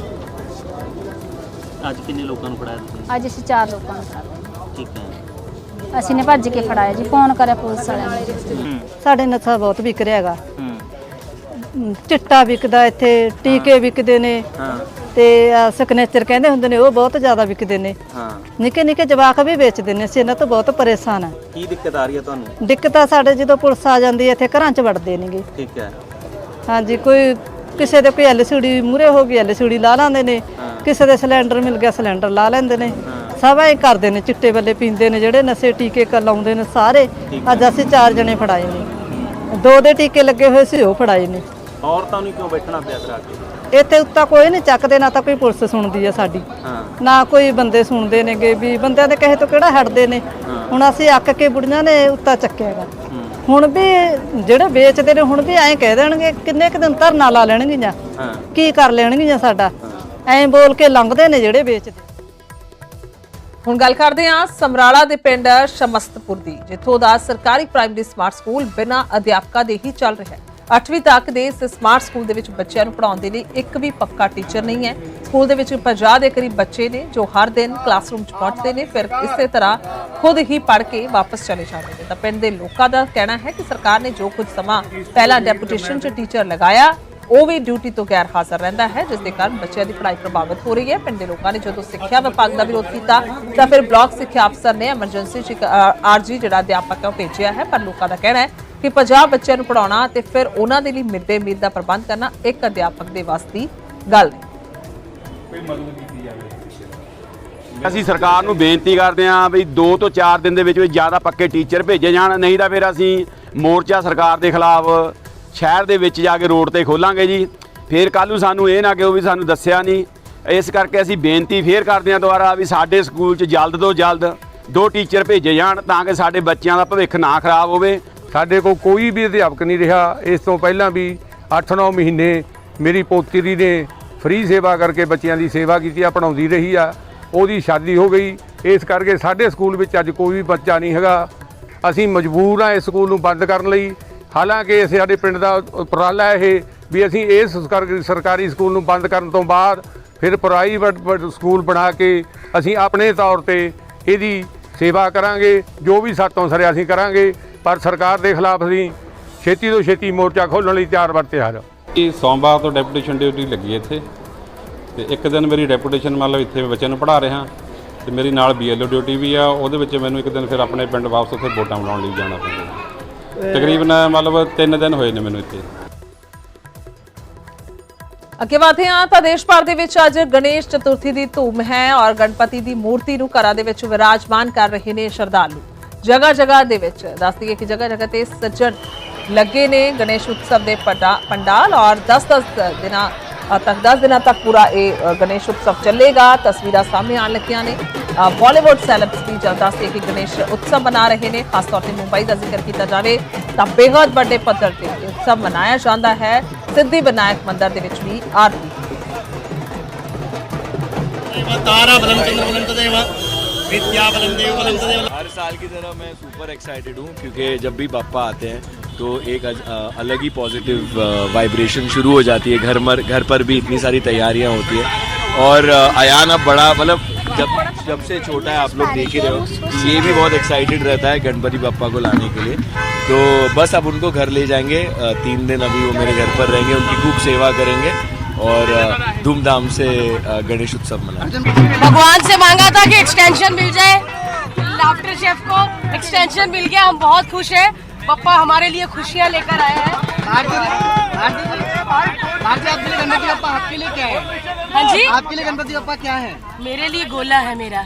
ਅੱਜ ਕਿੰਨੇ ਲੋਕਾਂ ਨੂੰ ਫੜਾਇਆ ਤੁਸੀਂ? ਅੱਜ ਅਸੀਂ ਚਾਰ ਲੋਕਾਂ ਨੂੰ ਫੜਾਇਆ। ਠੀਕ ਹੈ। ਅਸੀਂ ਨੇ ਭੱਜ ਕੇ ਫੜਾਇਆ ਜੀ ਫੋਨ ਕਰਿਆ ਪੁਲਿਸ ਵਾਲਿਆਂ ਨੇ। ਹੂੰ ਸਾਡੇ ਨਸ਼ਾ ਬਹੁਤ ਵਿਕ ਰਿਹਾ ਹੈਗਾ। ਹੂੰ। ਚਿੱਟਾ ਵਿਕਦਾ ਇੱਥੇ ਟੀਕੇ ਵਿਕਦੇ ਨੇ। ਹਾਂ। ਤੇ ਸਿਗਨੇਚਰ ਕਹਿੰਦੇ ਹੁੰਦੇ ਨੇ ਉਹ ਬਹੁਤ ਜ਼ਿਆਦਾ ਵਿਕਦੇ ਨੇ। ਹਾਂ। ਨਿੱਕੇ ਨਿੱਕੇ ਜਵਾਕ ਵੀ ਵੇਚਦੇ ਨੇ ਅਸੀਂ ਇਹਨਾਂ ਤੋਂ ਬਹੁਤ ਪਰੇਸ਼ਾਨ ਆ ਕੀ ਦਿੱਕਤ ਆ ਰਹੀ ਹੈ ਤੁਹਾਨੂੰ? ਦਿੱਕਤ ਆ ਸਾਡੇ ਜਦੋਂ ਪੁਲਿਸ ਆ ਜਾਂਦੀ ਹੈ ਇੱਥੇ ਘਰਾਂ 'ਚ ਵੜਦੇ ਨੇਗੇ। ਠੀਕ ਹੈ। ਹਾਂਜੀ ਕੋਈ ਕਿਸੇ ਦੇ ਕੋਈ ਐਲਸੀਡੀ ਮੂਰੇ ਹੋ ਗਈ ਐਲਸੀਡੀ ਲਾ ਲਾਂਦੇ ਨੇ। ਕਿਸੇ ਦੇ ਸਿਲੰਡਰ ਮਿਲ ਗਿਆ ਸਿਲੰਡਰ ਲਾ ਲੈਂਦੇ ਨੇ। ਸਭ ਐ ਕਰਦੇ ਨੇ ਚਿੱਟੇ ਬੱਲੇ ਪੀਂਦੇ ਨੇ ਜਿਹੜੇ ਨਸ਼ੇ ਟੀਕੇ ਕ ਲਾਉਂਦੇ ਨੇ ਸਾਰੇ। ਅੱਜ ਅਸੀਂ ਚਾਰ ਜਣੇ ਫੜਾਏ ਨੇ। ਦੋ ਦੇ ਟੀਕੇ ਲੱਗੇ ਹੋਏ ਸੀ ਉਹ ਫੜਾਏ ਨੇ। ਔਰਤਾਂ ਨੂੰ ਕਿਉਂ ਬੈਠਣਾ ਪਿਆ ਕਰਾ ਕੇ ਇੱਥੇ ਉੱਤਾ ਕੋਈ ਨਹੀਂ ਚੱਕਦੇ ਨਾ ਤਾਂ ਕੋਈ ਪੁਲਿਸ ਸੁਣਦੀ ਆ ਸਾਡੀ। ਹਾਂ। ਨਾ ਕੋਈ ਬੰਦੇ ਸੁਣਦੇ ਨੇਗੇ ਵੀ ਬੰਦਿਆਂ ਦੇ ਕਹੇ ਤੋਂ ਕਿਹੜਾ ਹਟਦੇ ਨੇ। ਹੁਣ ਅਸੀਂ ਅੱਕ ਕੇ ਬੁੜੀਆਂ ਨੇ ਉੱਤਾ ਚੱਕਿਆਗਾ। ਹੁਣ ਵੀ ਜਿਹੜੇ ਵੇਚਦੇ ਨੇ ਹੁਣ ਵੀ ਐਂ ਕਹਿ ਦੇਣਗੇ ਕਿੰਨੇ ਕੁ ਦਿਨ ਧਰਨਾ ਲਾ ਲੈਣਗੀਆਂ? ਹਾਂ। ਕੀ ਕਰ ਲੈਣਗੀਆਂ ਸਾਡਾ? ਐਂ ਬੋਲ ਕੇ ਲੰਘਦੇ ਨੇ ਜਿਹੜੇ ਵੇਚਦੇ। ਹੁਣ ਗੱਲ ਕਰਦੇ ਹਾਂ ਸਮਰਾਲਾ ਦੇ ਪਿੰਡ ਸ਼ਮਸਤਪੁਰ ਦੀ ਜਿੱਥੋਂ ਦਾ ਸਰਕਾਰੀ ਪ੍ਰਾਇਮਰੀ ਸਮਾਰਟ ਸਕੂਲ ਬਿਨਾਂ ਅਧਿਆਪਕਾਂ ਦੇ ਹੀ ਚੱਲ ਰਿਹਾ ਹੈ। 8ਵੀਂ ਤੱਕ ਦੇ ਇਸ ਸਮਾਰਟ ਸਕੂਲ ਦੇ ਵਿੱਚ ਬੱਚਿਆਂ ਨੂੰ ਪੜ੍ਹਾਉਣ ਦੇ ਲਈ ਇੱਕ ਵੀ ਪੱਕਾ ਟੀਚਰ ਨਹੀਂ ਹੈ। ਸਕੂਲ ਦੇ ਵਿੱਚ 50 ਦੇ ਕਰੀਬ ਬੱਚੇ ਨੇ ਜੋ ਹਰ ਦਿਨ ਕਲਾਸਰੂਮ 'ਚ ਪਹੁੰਚਦੇ ਨੇ, ਫਿਰ ਇਸੇ ਤਰ੍ਹਾਂ ਖੁਦ ਹੀ ਪੜ੍ਹ ਕੇ ਵਾਪਸ ਚਲੇ ਜਾਂਦੇ ਨੇ। ਤਾਂ ਪਿੰਡ ਦੇ ਲੋਕਾਂ ਦਾ ਕਹਿਣਾ ਹੈ ਕਿ ਸਰਕਾਰ ਨੇ ਜੋ ਕੁਝ ਸਮਾਂ ਪਹਿਲਾਂ ਡੈਪੂਟੇਸ਼ਨ 'ਚ ਟੀਚਰ ਲਗਾਇਆ ਉਹ ਵੀ ਡਿਊਟੀ ਤੋਂ ਗੈਰ ਹਾਜ਼ਰ ਰਹਿੰਦਾ ਹੈ ਜਿਸ ਦੇ ਕਾਰਨ ਬੱਚਿਆਂ ਦੀ ਪੜ੍ਹਾਈ ਪ੍ਰਭਾਵਿਤ ਹੋ ਰਹੀ ਹੈ। ਪਿੰਡ ਦੇ ਲੋਕਾਂ ਨੇ ਜਦੋਂ ਸਿੱਖਿਆ ਵਿਭਾਗ ਦਾ ਵਿਰੋਧ ਕੀਤਾ ਤਾਂ ਫਿਰ ਬਲਾਕ ਸਿੱਖਿਆ ਅਫਸਰ ਨੇ ਐਮਰਜੈਂਸੀ ਚ ਆਰਜੀ ਜਿਹੜਾ ਅਧਿਆਪਕ ਉਹ ਭੇਜਿਆ ਹੈ। ਪਰ ਲੋਕਾਂ ਦਾ ਕਹਿਣਾ ਹੈ ਕਿ 50 ਬੱਚਿਆਂ ਨੂੰ ਪੜਾਉਣਾ ਤੇ ਫਿਰ ਉਹਨਾਂ ਦੇ ਲਈ ਡੇ ਮੀਲ ਦਾ ਪ੍ਰਬੰਧ ਕਰਨਾ ਇੱਕ ਅਧਿਆਪਕ ਦੇ ਵਾਸ ਦੀ ਗੱਲ ਨਹੀਂ ਅਸੀਂ ਸਰਕਾਰ ਨੂੰ ਬੇਨਤੀ ਕਰਦੇ ਹਾਂ ਵੀ 2 ਤੋਂ 4 ਦਿਨ ਦੇ ਵਿੱਚ ਵਿੱਚ ਜ਼ਿਆਦਾ ਪੱਕੇ ਟੀਚਰ ਭੇਜੇ ਜਾਣ ਨਹੀਂ ਤਾਂ ਫਿਰ ਅਸੀਂ ਮੋਰਚਾ ਸਰਕਾਰ ਦੇ ਖਿਲਾਫ ਸ਼ਹਿਰ ਦੇ ਵਿੱਚ ਜਾ ਕੇ ਰੋਡ ਤੇ ਖੋਲਾਂਗੇ ਜੀ। ਫਿਰ ਕੱਲ੍ਹ ਨੂੰ ਸਾਨੂੰ ਇਹ ਨਾ ਕਿ ਉਹ ਵੀ ਸਾਨੂੰ ਦੱਸਿਆ ਨਹੀਂ ਇਸ ਕਰਕੇ ਅਸੀਂ ਬੇਨਤੀ ਫੇਰ ਕਰਦੇ ਹਾਂ ਦੁਬਾਰਾ ਵੀ ਸਾਡੇ ਸਕੂਲ 'ਚ ਜਲਦ ਤੋਂ ਜਲਦ ਦੋ ਟੀਚਰ ਭੇਜੇ ਜਾਣ ਤਾਂ ਕਿ ਸਾਡੇ ਬੱਚਿਆਂ ਦਾ ਭਵਿੱਖ ਨਾ ਖਰਾਬ ਹੋਵੇ। ਸਾਡੇ ਕੋਲ ਕੋਈ ਵੀ ਅਧਿਆਪਕ ਨਹੀਂ ਰਿਹਾ। ਇਸ ਤੋਂ ਪਹਿਲਾਂ ਵੀ 8-9 ਮਹੀਨੇ ਮੇਰੀ ਪੋਤਰੀ ਨੇ ਫ੍ਰੀ ਸੇਵਾ ਕਰਕੇ ਬੱਚਿਆਂ ਦੀ ਸੇਵਾ ਕੀਤੀ ਆ ਪੜਾਉਂਦੀ ਰਹੀ ਆ। ਉਹਦੀ ਸ਼ਾਦੀ ਹੋ ਗਈ। ਇਸ ਕਰਕੇ ਸਾਡੇ ਸਕੂਲ ਵਿੱਚ ਅੱਜ ਕੋਈ ਵੀ ਬੱਚਾ ਨਹੀਂ ਹੈਗਾ। ਅਸੀਂ ਮਜਬੂਰ ਆ ਇਸ ਸਕੂਲ ਨੂੰ ਬੰਦ ਕਰਨ ਲਈ। ਹਾਲਾਂਕਿ ਇਹ ਸਾਡੇ ਪਿੰਡ ਦਾ ਉਪਰਾਲਾ ਇਹ ਵੀ ਅਸੀਂ ਇਸ ਸਰਕਾਰੀ- ਸਰਕਾਰੀ ਸਕੂਲ ਨੂੰ ਬੰਦ ਕਰਨ ਤੋਂ ਬਾਅਦ ਫਿਰ ਪ੍ਰਾਈਵੇਟ ਸਕੂਲ ਬਣਾ ਕੇ ਅਸੀਂ ਆਪਣੇ ਤੌਰ ਤੇ ਇਹਦੀ ਸੇਵਾ ਕਰਾਂਗੇ, ਜੋ ਵੀ ਸਾਤੋਂ ਸਰਿਆ ਅਸੀਂ ਕਰਾਂਗੇ, ਪਰ ਸਰਕਾਰ ਦੇ ਖਿਲਾਫ ਅਸੀਂ ਛੇਤੀ ਤੋਂ ਛੇਤੀ ਮੋਰਚਾ ਖੋਲ੍ਹਣ ਲਈ ਤਿਆਰ ਬਰ ਤਿਆਰ ਇਹ ਸੋਮਵਾਰ ਤੋਂ ਡੈਪੂਟੇਸ਼ਨ ਡਿਊਟੀ ਲੱਗੀ ਇੱਥੇ। ਤੇ ਇੱਕ ਦਿਨ ਮੇਰੀ ਡੈਪੂਟੇਸ਼ਨ ਮਤਲਬ ਇੱਥੇ ਬੱਚਿਆਂ ਨੂੰ ਪੜ੍ਹਾ ਰਿਹਾ, ਤੇ ਮੇਰੀ ਨਾਲ ਬੀਐਲਓ ਡਿਊਟੀ ਵੀ ਆ, ਉਹਦੇ ਵਿੱਚ ਮੈਨੂੰ ਇੱਕ ਦਿਨ ਫਿਰ ਆਪਣੇ ਪਿੰਡ ਵਾਪਸ ਉੱਥੇ ਵੋਟਾਂ ਬਣਾਉਣ ਲਈ ਜਾਣਾ ਪੈਂਦਾ। ਤਕਰੀਬਨ ਮਤਲਬ 3 ਦਿਨ ਹੋਏ ਨੇ ਮੈਨੂੰ ਇੱਥੇ। ਅੱਗੇ ਵਧਦੇ ਹਾਂ ਤਾਂ ਦੇਸ਼ ਭਰ ਦੇ ਵਿੱਚ ਅੱਜ ਗਣੇਸ਼ ਚਤੁਰਥੀ ਦੀ ਧੂਮ ਹੈ ਔਰ ਗਣਪਤੀ ਦੀ ਮੂਰਤੀ ਨੂੰ ਘਰਾਂ ਦੇ ਵਿੱਚ ਵਿਰਾਜਮਾਨ ਕਰ ਰਹੇ ਨੇ ਸ਼ਰਧਾਲੂ। ਜਗ੍ਹਾ ਜਗ੍ਹਾ ਦੇ ਵਿੱਚ ਦੱਸਦੀ ਹੈ ਕਿ ਜਗ੍ਹਾ ਜਗ੍ਹਾ ਤੇ ਸੱਜਣ ਲੱਗੇ ਨੇ ਗਣੇਸ਼ ਉਤਸਵ ਦੇ ਪੰਡਾਲ ਔਰ 10-10 ਦਿਨਾਂ ਤੱਕ 10 ਦਿਨਾਂ ਤੱਕ ਪੂਰਾ ਇਹ ਗਣੇਸ਼ ਉਤਸਵ ਚੱਲੇਗਾ। ਤਸਵੀਰਾਂ ਸਾਹਮਣੇ ਆਣ ਲੱਗੀਆਂ ਨੇ। ਬਾਲੀਵੁੱਡ ਸੈਲਬਸ ਵੀ ਜਲਦਾ ਸੇ ਕਿ ਗਣੇਸ਼ ਉਤਸਵ ਮਨਾ ਰਹੇ ਨੇ। ਖਾਸ ਤੌਰ ਤੇ ਮੁੰਬਈ ਦਾ ਜ਼ਿਕਰ ਕੀਤਾ ਜਾਵੇ ਤਾਂ ਬੇਹੱਦ ਵੱਡੇ ਪੱਧਰ ਤੇ ਉਤਸਵ ਮਨਾਇਆ ਜਾਂਦਾ ਹੈ। ਸਿੱਧੀ ਵਿਨਾਇਕ ਮੰਦਰ ਦੇ ਵਿੱਚ ਵੀ ਆਰਤੀ। तारा बलम चंद्र हर साल की तरह मैं सुपर एक्साइटेड हूँ क्योंकि जब भी बापा आते हैं तो एक अलग ही पॉजिटिव वाइब्रेशन शुरू हो जाती है। घर मर घर पर भी इतनी सारी तैयारियाँ होती है। और अयान अब बड़ा मतलब जब जब से छोटा है, आप लोग देख ही रहे हो। ये भी बहुत एक्साइटेड रहता है गणपति बप्पा को लाने के लिए। तो बस अब उनको घर ले जाएँगे। तीन दिन अभी वो मेरे घर पर रहेंगे, उनकी खूब सेवा करेंगे। और धूमधाम से गणेश उत्सव मनाएँगे। भगवान से मांगा था कि एक्सटेंशन मिल जाए। लाफ्टर शेफ को एक्सटेंशन मिल गया, हम बहुत खुश हैं। पप्पा हमारे लिए खुशियाँ लेकर आए हैं। आपके लिए गणपति बप्पा आपके लिए क्या है? हाँ जी। आपके लिए गणपति बप्पा क्या है? मेरे लिए गोला है मेरा।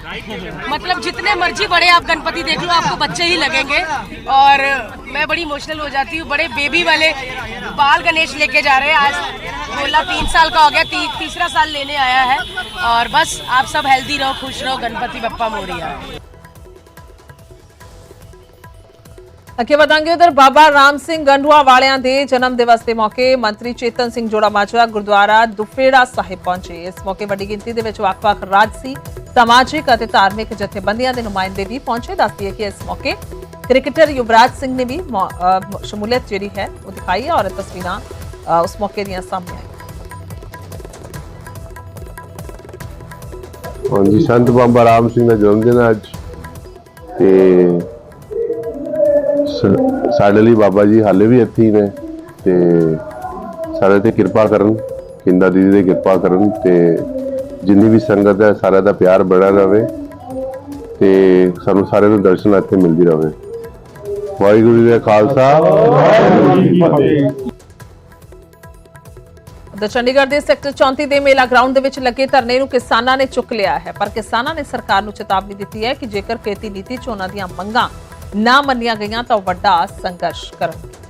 मतलब जितने मर्ज़ी बड़े आप गणपति देख लो आपको बच्चे ही लगेंगे। और मैं बड़ी इमोशनल हो जाती हूँ। बड़े बेबी वाले बाल गणेश लेके जा रहे हैं। आज गोला तीन साल का हो गया ती, तीसरा साल लेने आया है। और बस आप सब हेल्दी रहो खुश रहो गणपति बप्पा मोरिया। ਅੱਗੇ ਵਧਾਂਗੇ ਉਧਰ ਬਾਬਾ ਰਾਮ ਸਿੰਘ ਗੰਡੂਆ ਵਾਲਿਆਂ ਦੇ ਜਨਮ ਦਿਵਸ ਦੇ ਮੌਕੇ ਮੰਤਰੀ ਚੇਤਨ ਸਿੰਘ ਜੋੜਾ ਮਾਜਰਾ ਗੁਰਦੁਆਰਾ ਦੁਫੇੜਾ ਸਾਹਿਬ ਪਹੁੰਚੇ। ਇਸ ਮੌਕੇ ਵੱਡੀ ਗਿਣਤੀ ਦੇ ਵਿੱਚ ਵੱਖ-ਵੱਖ ਰਾਜਸੀ ਸਮਾਜਿਕ ਅਤੇ ਧਾਰਮਿਕ ਜਥੇਬੰਦੀਆਂ ਦੇ ਨੁਮਾਇੰਦੇ ਵੀ ਪਹੁੰਚੇ। ਦੱਸਦੀ ਹੈ ਕਿ ਇਸ ਮੌਕੇ ਕ੍ਰਿਕਟਰ ਯੁਵਰਾਜ ਸਿੰਘ ਨੇ ਵੀ ਮੌ- ਅਹ ਸ਼ਮੂਲੀਅਤ ਜਿਹੜੀ ਹੈ ਉਹ ਦਿਖਾਈ ਹੈ ਔਰ ਤਸਵੀਰਾਂ ਅਹ ਉਸ ਮੌਕੇ ਦੀਆਂ ਸਾਹਮਣੇ ਆਈਆਂ। ਹਾਂਜੀ, ਸੰਤ ਬਾਬਾ ਰਾਮ ਸਿੰਘ ਦਾ ਜਨਮ ਦਿਨ ਹੈ ਅੱਜ ਤੇ ਸ- ਸਾਡੇ ਲਈ ਬਾਬਾ ਜੀ ਹਾਲੇ ਵੀ ਇੱਥੇ ਹੀ ਨੇ ਤੇ ਸਾਰੇ ਤੇ ਕਿਰਪਾ ਕਰਨ, ਕਿੰਦਾ ਦੀਦੀ ਦੀ ਕਿਰਪਾ ਕਰਨ ਤੇ ਜਿੰਨੀ ਵੀ ਸੰਗਤ ਹੈ, ਸਾਰਿਆਂ ਦਾ ਪਿਆਰ ਬਣਾ ਰਵੇ ਤੇ ਸਾਨੂੰ ਸਾਰਿਆਂ ਨੂੰ ਦਰਸ਼ਨ ਇੱਥੇ ਮਿਲਦੀ ਰਵੇ। ਵਾਹਿਗੁਰੂ ਜੀ ਦਾ ਖਾਲਸਾ। ਵਾਹਿਗੁਰੂ ਜੀ ਫਤਿਹ ਉਧਰ ਚੰਡੀਗੜ੍ਹ ਦੇ ਸੈਕਟਰ 34 ਦੇ ਮੇਲਾ ਗਰਾਊਂਡ ਦੇ ਵਿੱਚ ਲੱਗੇ ਧਰਨੇ ਨੂੰ ਕਿਸਾਨਾਂ ਨੇ ਚੁੱਕ ਲਿਆ ਹੈ, ਪਰ ਕਿਸਾਨਾਂ ਨੇ ਸਰਕਾਰ ਨੂੰ ਚੇਤਾਵਨੀ ਦਿੱਤੀ ਹੈ ਕਿ ਜੇਕਰ ਖੇਤੀ ਨੀਤੀ 'ਚ ਉਹਨਾਂ ਦੀਆਂ ਮੰਗਾਂ ਨਾ ਮੰਨੀਆਂ ਗਈਆਂ ਤਾਂ ਵੱਡਾ ਸੰਘਰਸ਼ ਕਰਨਗੇ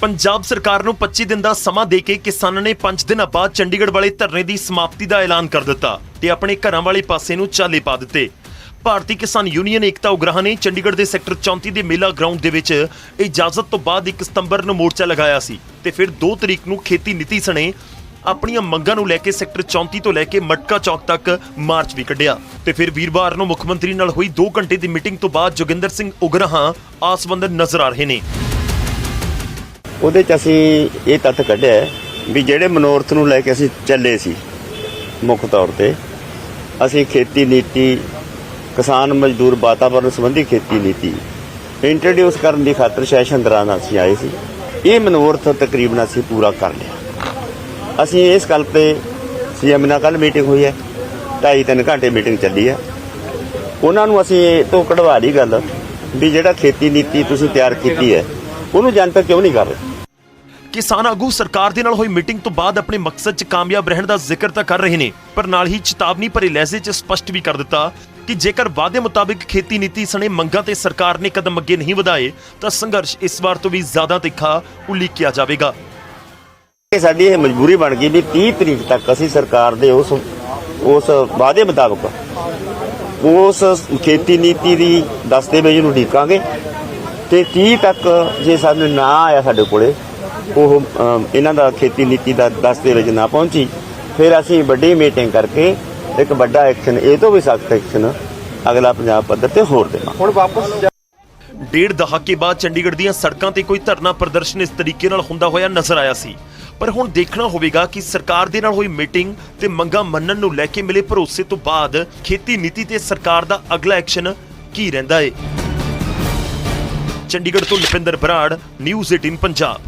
ਪੰਜਾਬ ਸਰਕਾਰ ਨੂੰ 25 ਦਿਨ ਦਾ ਸਮਾਂ ਦੇ ਕੇ ਕਿਸਾਨਾਂ ਨੇ 5 ਦਿਨਾਂ ਬਾਅਦ ਚੰਡੀਗੜ੍ਹ ਵਾਲੇ ਧਰਨੇ ਦੀ ਸਮਾਪਤੀ ਦਾ ਐਲਾਨ ਕਰ ਦਿੱਤਾ ਤੇ ਆਪਣੇ ਘਰਾਂ ਵਾਲੇ ਪਾਸੇ ਨੂੰ ਚਾਲੇ ਪਾ ਦਿੱਤੇ। ਭਾਰਤੀ ਕਿਸਾਨ ਯੂਨੀਅਨ ਏਕਤਾ ਉਗਰਾਹਾਂ ਨੇ ਚੰਡੀਗੜ੍ਹ ਦੇ ਸੈਕਟਰ 34 ਦੇ ਮੇਲਾ ਗਰਾਊਂਡ ਦੇ ਵਿੱਚ ਇਜਾਜ਼ਤ ਤੋਂ ਬਾਅਦ 1 ਸਤੰਬਰ ਨੂੰ ਮੋਰਚਾ ਲਗਾਇਆ ਸੀ ਤੇ ਫਿਰ 2 ਤਰੀਕ ਨੂੰ ਖੇਤੀ ਨੀਤੀ ਸਣੇ ਆਪਣੀਆਂ ਮੰਗਾਂ ਨੂੰ ਲੈ ਕੇ ਸੈਕਟਰ 34 ਤੋਂ ਲੈ ਕੇ ਮਟਕਾ ਚੌਕ ਤੱਕ ਮਾਰਚ ਵੀ ਕੱਢਿਆ। ਤੇ ਫਿਰ ਵੀਰਵਾਰ ਨੂੰ ਮੁੱਖ ਮੰਤਰੀ ਨਾਲ ਹੋਈ 2 ਘੰਟੇ ਦੀ ਮੀਟਿੰਗ ਤੋਂ ਬਾਅਦ ਜੋਗਿੰਦਰ ਸਿੰਘ ਉਗਰਾਹਾਂ ਆਸਵੰਦਰ ਨਜ਼ਰ ਆ ਰਹੇ ਨੇ। ਉਹਦੇ ਚ ਅਸੀਂ ਇਹ ਤੱਥ ਕੱਢਿਆ ਵੀ ਜਿਹੜੇ ਮਨੋਰਥ ਨੂੰ ਲੈ ਕੇ ਅਸੀਂ ਚੱਲੇ ਸੀ, ਮੁੱਖ ਤੌਰ ਤੇ, ਅਸੀਂ ਖੇਤੀ ਨੀਤੀ ਕਿਸਾਨ ਮਜ਼ਦੂਰ ਵਾਤਾਵਰਣ ਸੰਬੰਧੀ ਖੇਤੀ ਨੀਤੀ ਇੰਟਰੋਡਿਊਸ ਕਰਨ ਦੀ ਖਾਤਰ ਸੈਸ਼ਨ ਦੌਰਾਨ ਅਸੀਂ ਆਏ ਸੀ। ਇਹ ਮਨੋਰਥ ਤਕਰੀਬਨ ਅਸੀਂ ਪੂਰਾ ਕਰ ਲਿਆ। ਅਸੀਂ ਇਸ ਗੱਲ ਤੇ ਸੀਐਮ ਨਾਲ ਕੱਲ ਮੀਟਿੰਗ ਹੋਈ ਹੈ। ਢਾਈ ਤਿੰਨ ਘੰਟੇ ਮੀਟਿੰਗ ਚੱਲੀ ਹੈ। ਉਹਨਾਂ ਨੂੰ ਅਸੀਂ ਇਹ ਤੋਂ ਕਢਵਾ ਲਈ ਗੱਲ ਵੀ ਜਿਹੜਾ ਖੇਤੀ ਨੀਤੀ ਤੁਸੀਂ ਤਿਆਰ ਕੀਤੀ ਹੈ, ਉਹਨੂੰ ਜਨਤਕ ਕਿਉਂ ਨਹੀਂ ਕਰ ਰਹੇ? ਕਿਸਾਨ ਆਗੂ ਸਰਕਾਰ ਦੇ ਨਾਲ ਹੋਈ ਮੀਟਿੰਗ ਤੋਂ ਬਾਅਦ ਆਪਣੇ ਮਕਸਦ 'ਚ ਕਾਮਯਾਬ ਰਹਿਣ ਦਾ ਜ਼ਿਕਰ ਤਾਂ ਕਰ ਰਹੇ ਨੇ, ਪਰ ਨਾਲ ਹੀ ਚੇਤਾਵਨੀ ਭਰੇ ਲਹਿਜ਼ੇ 'ਚ ਸਪਸ਼ਟ ਵੀ ਕਰ ਦਿੱਤਾ ਕਿ ਜੇਕਰ ਵਾਅਦੇ ਮੁਤਾਬਿਕ ਖੇਤੀ ਨੀਤੀ ਸਣੇ ਮੰਗਾਂ ਤੇ ਸਰਕਾਰ ਨੇ ਕਦਮ ਅੱਗੇ ਨਹੀਂ ਵਧਾਏ, ਤਾਂ ਸੰਘਰਸ਼ ਇਸ ਵਾਰ ਤੋਂ ਵੀ ਜ਼ਿਆਦਾ ਤਿੱਖਾ ਉਲੀਕਿਆ ਜਾਵੇਗਾ। ਇਹ ਸਾਡੀ ਇਹ ਮਜਬੂਰੀ ਬਣ ਗਈ ਵੀ 30 ਤਰੀਕ ਤੱਕ ਅਸੀਂ ਸਰਕਾਰ ਦੇ ਉਸ ਉਸ ਵਾਅਦੇ ਮੁਤਾਬਕ ਉਸ ਖੇਤੀ ਨੀਤੀ ਦੀ ਦਸਤਾਵੇਜ਼ ਨੂੰ ਢੀਕਾਂਗੇ ਤੇ 30 ਤੱਕ ਜੇ ਸਾਨੂੰ ਨਾ ਆਇਆ ਸਾਡੇ ਕੋਲੇ, ਉਹ ਇਹਨਾਂ ਦਾ ਖੇਤੀ ਨੀਤੀ ਦਾ ਦਸਤੇਵੇਜ਼ ਨਾ ਪਹੁੰਚੀ, ਫਿਰ ਅਸੀਂ ਵੱਡੀ ਮੀਟਿੰਗ ਕਰਕੇ ਇੱਕ ਵੱਡਾ ਐਕਸ਼ਨ ਇਹ ਤੋਂ ਵੀ ਸਖਤ ਐਕਸ਼ਨ ਅਗਲਾ ਪੰਜਾਬ ਪੱਧਰ ਤੇ ਹੋਰ ਦੇਣਾ ਹੁਣ ਵਾਪਸ ਡੇਢ ਦਹਾਕੇ ਬਾਅਦ ਚੰਡੀਗੜ੍ਹ ਦੀਆਂ ਸੜਕਾਂ ਤੇ ਕੋਈ ਧਰਨਾ ਪ੍ਰਦਰਸ਼ਨ ਇਸ ਤਰੀਕੇ ਨਾਲ ਹੁੰਦਾ ਹੋਇਆ ਨਜ਼ਰ ਆਇਆ ਸੀ। ਪਰ ਹੁਣ ਦੇਖਣਾ ਹੋਵੇਗਾ ਕਿ ਸਰਕਾਰ ਦੇ ਨਾਲ ਹੋਈ ਮੀਟਿੰਗ ਤੇ ਮੰਗਾਂ ਮੰਨਣ ਨੂੰ ਲੈ ਕੇ ਮਿਲੇ ਭਰੋਸੇ ਤੋਂ ਬਾਅਦ ਖੇਤੀ ਨੀਤੀ ਤੇ ਸਰਕਾਰ ਦਾ ਅਗਲਾ ਐਕਸ਼ਨ ਕੀ ਰਹਿੰਦਾ ਏ? ਚੰਡੀਗੜ੍ਹ ਤੋਂ ਨਪਿੰਦਰ ਬਰਾੜ ਨਿਊਜ਼ 18 ਪੰਜਾਬ।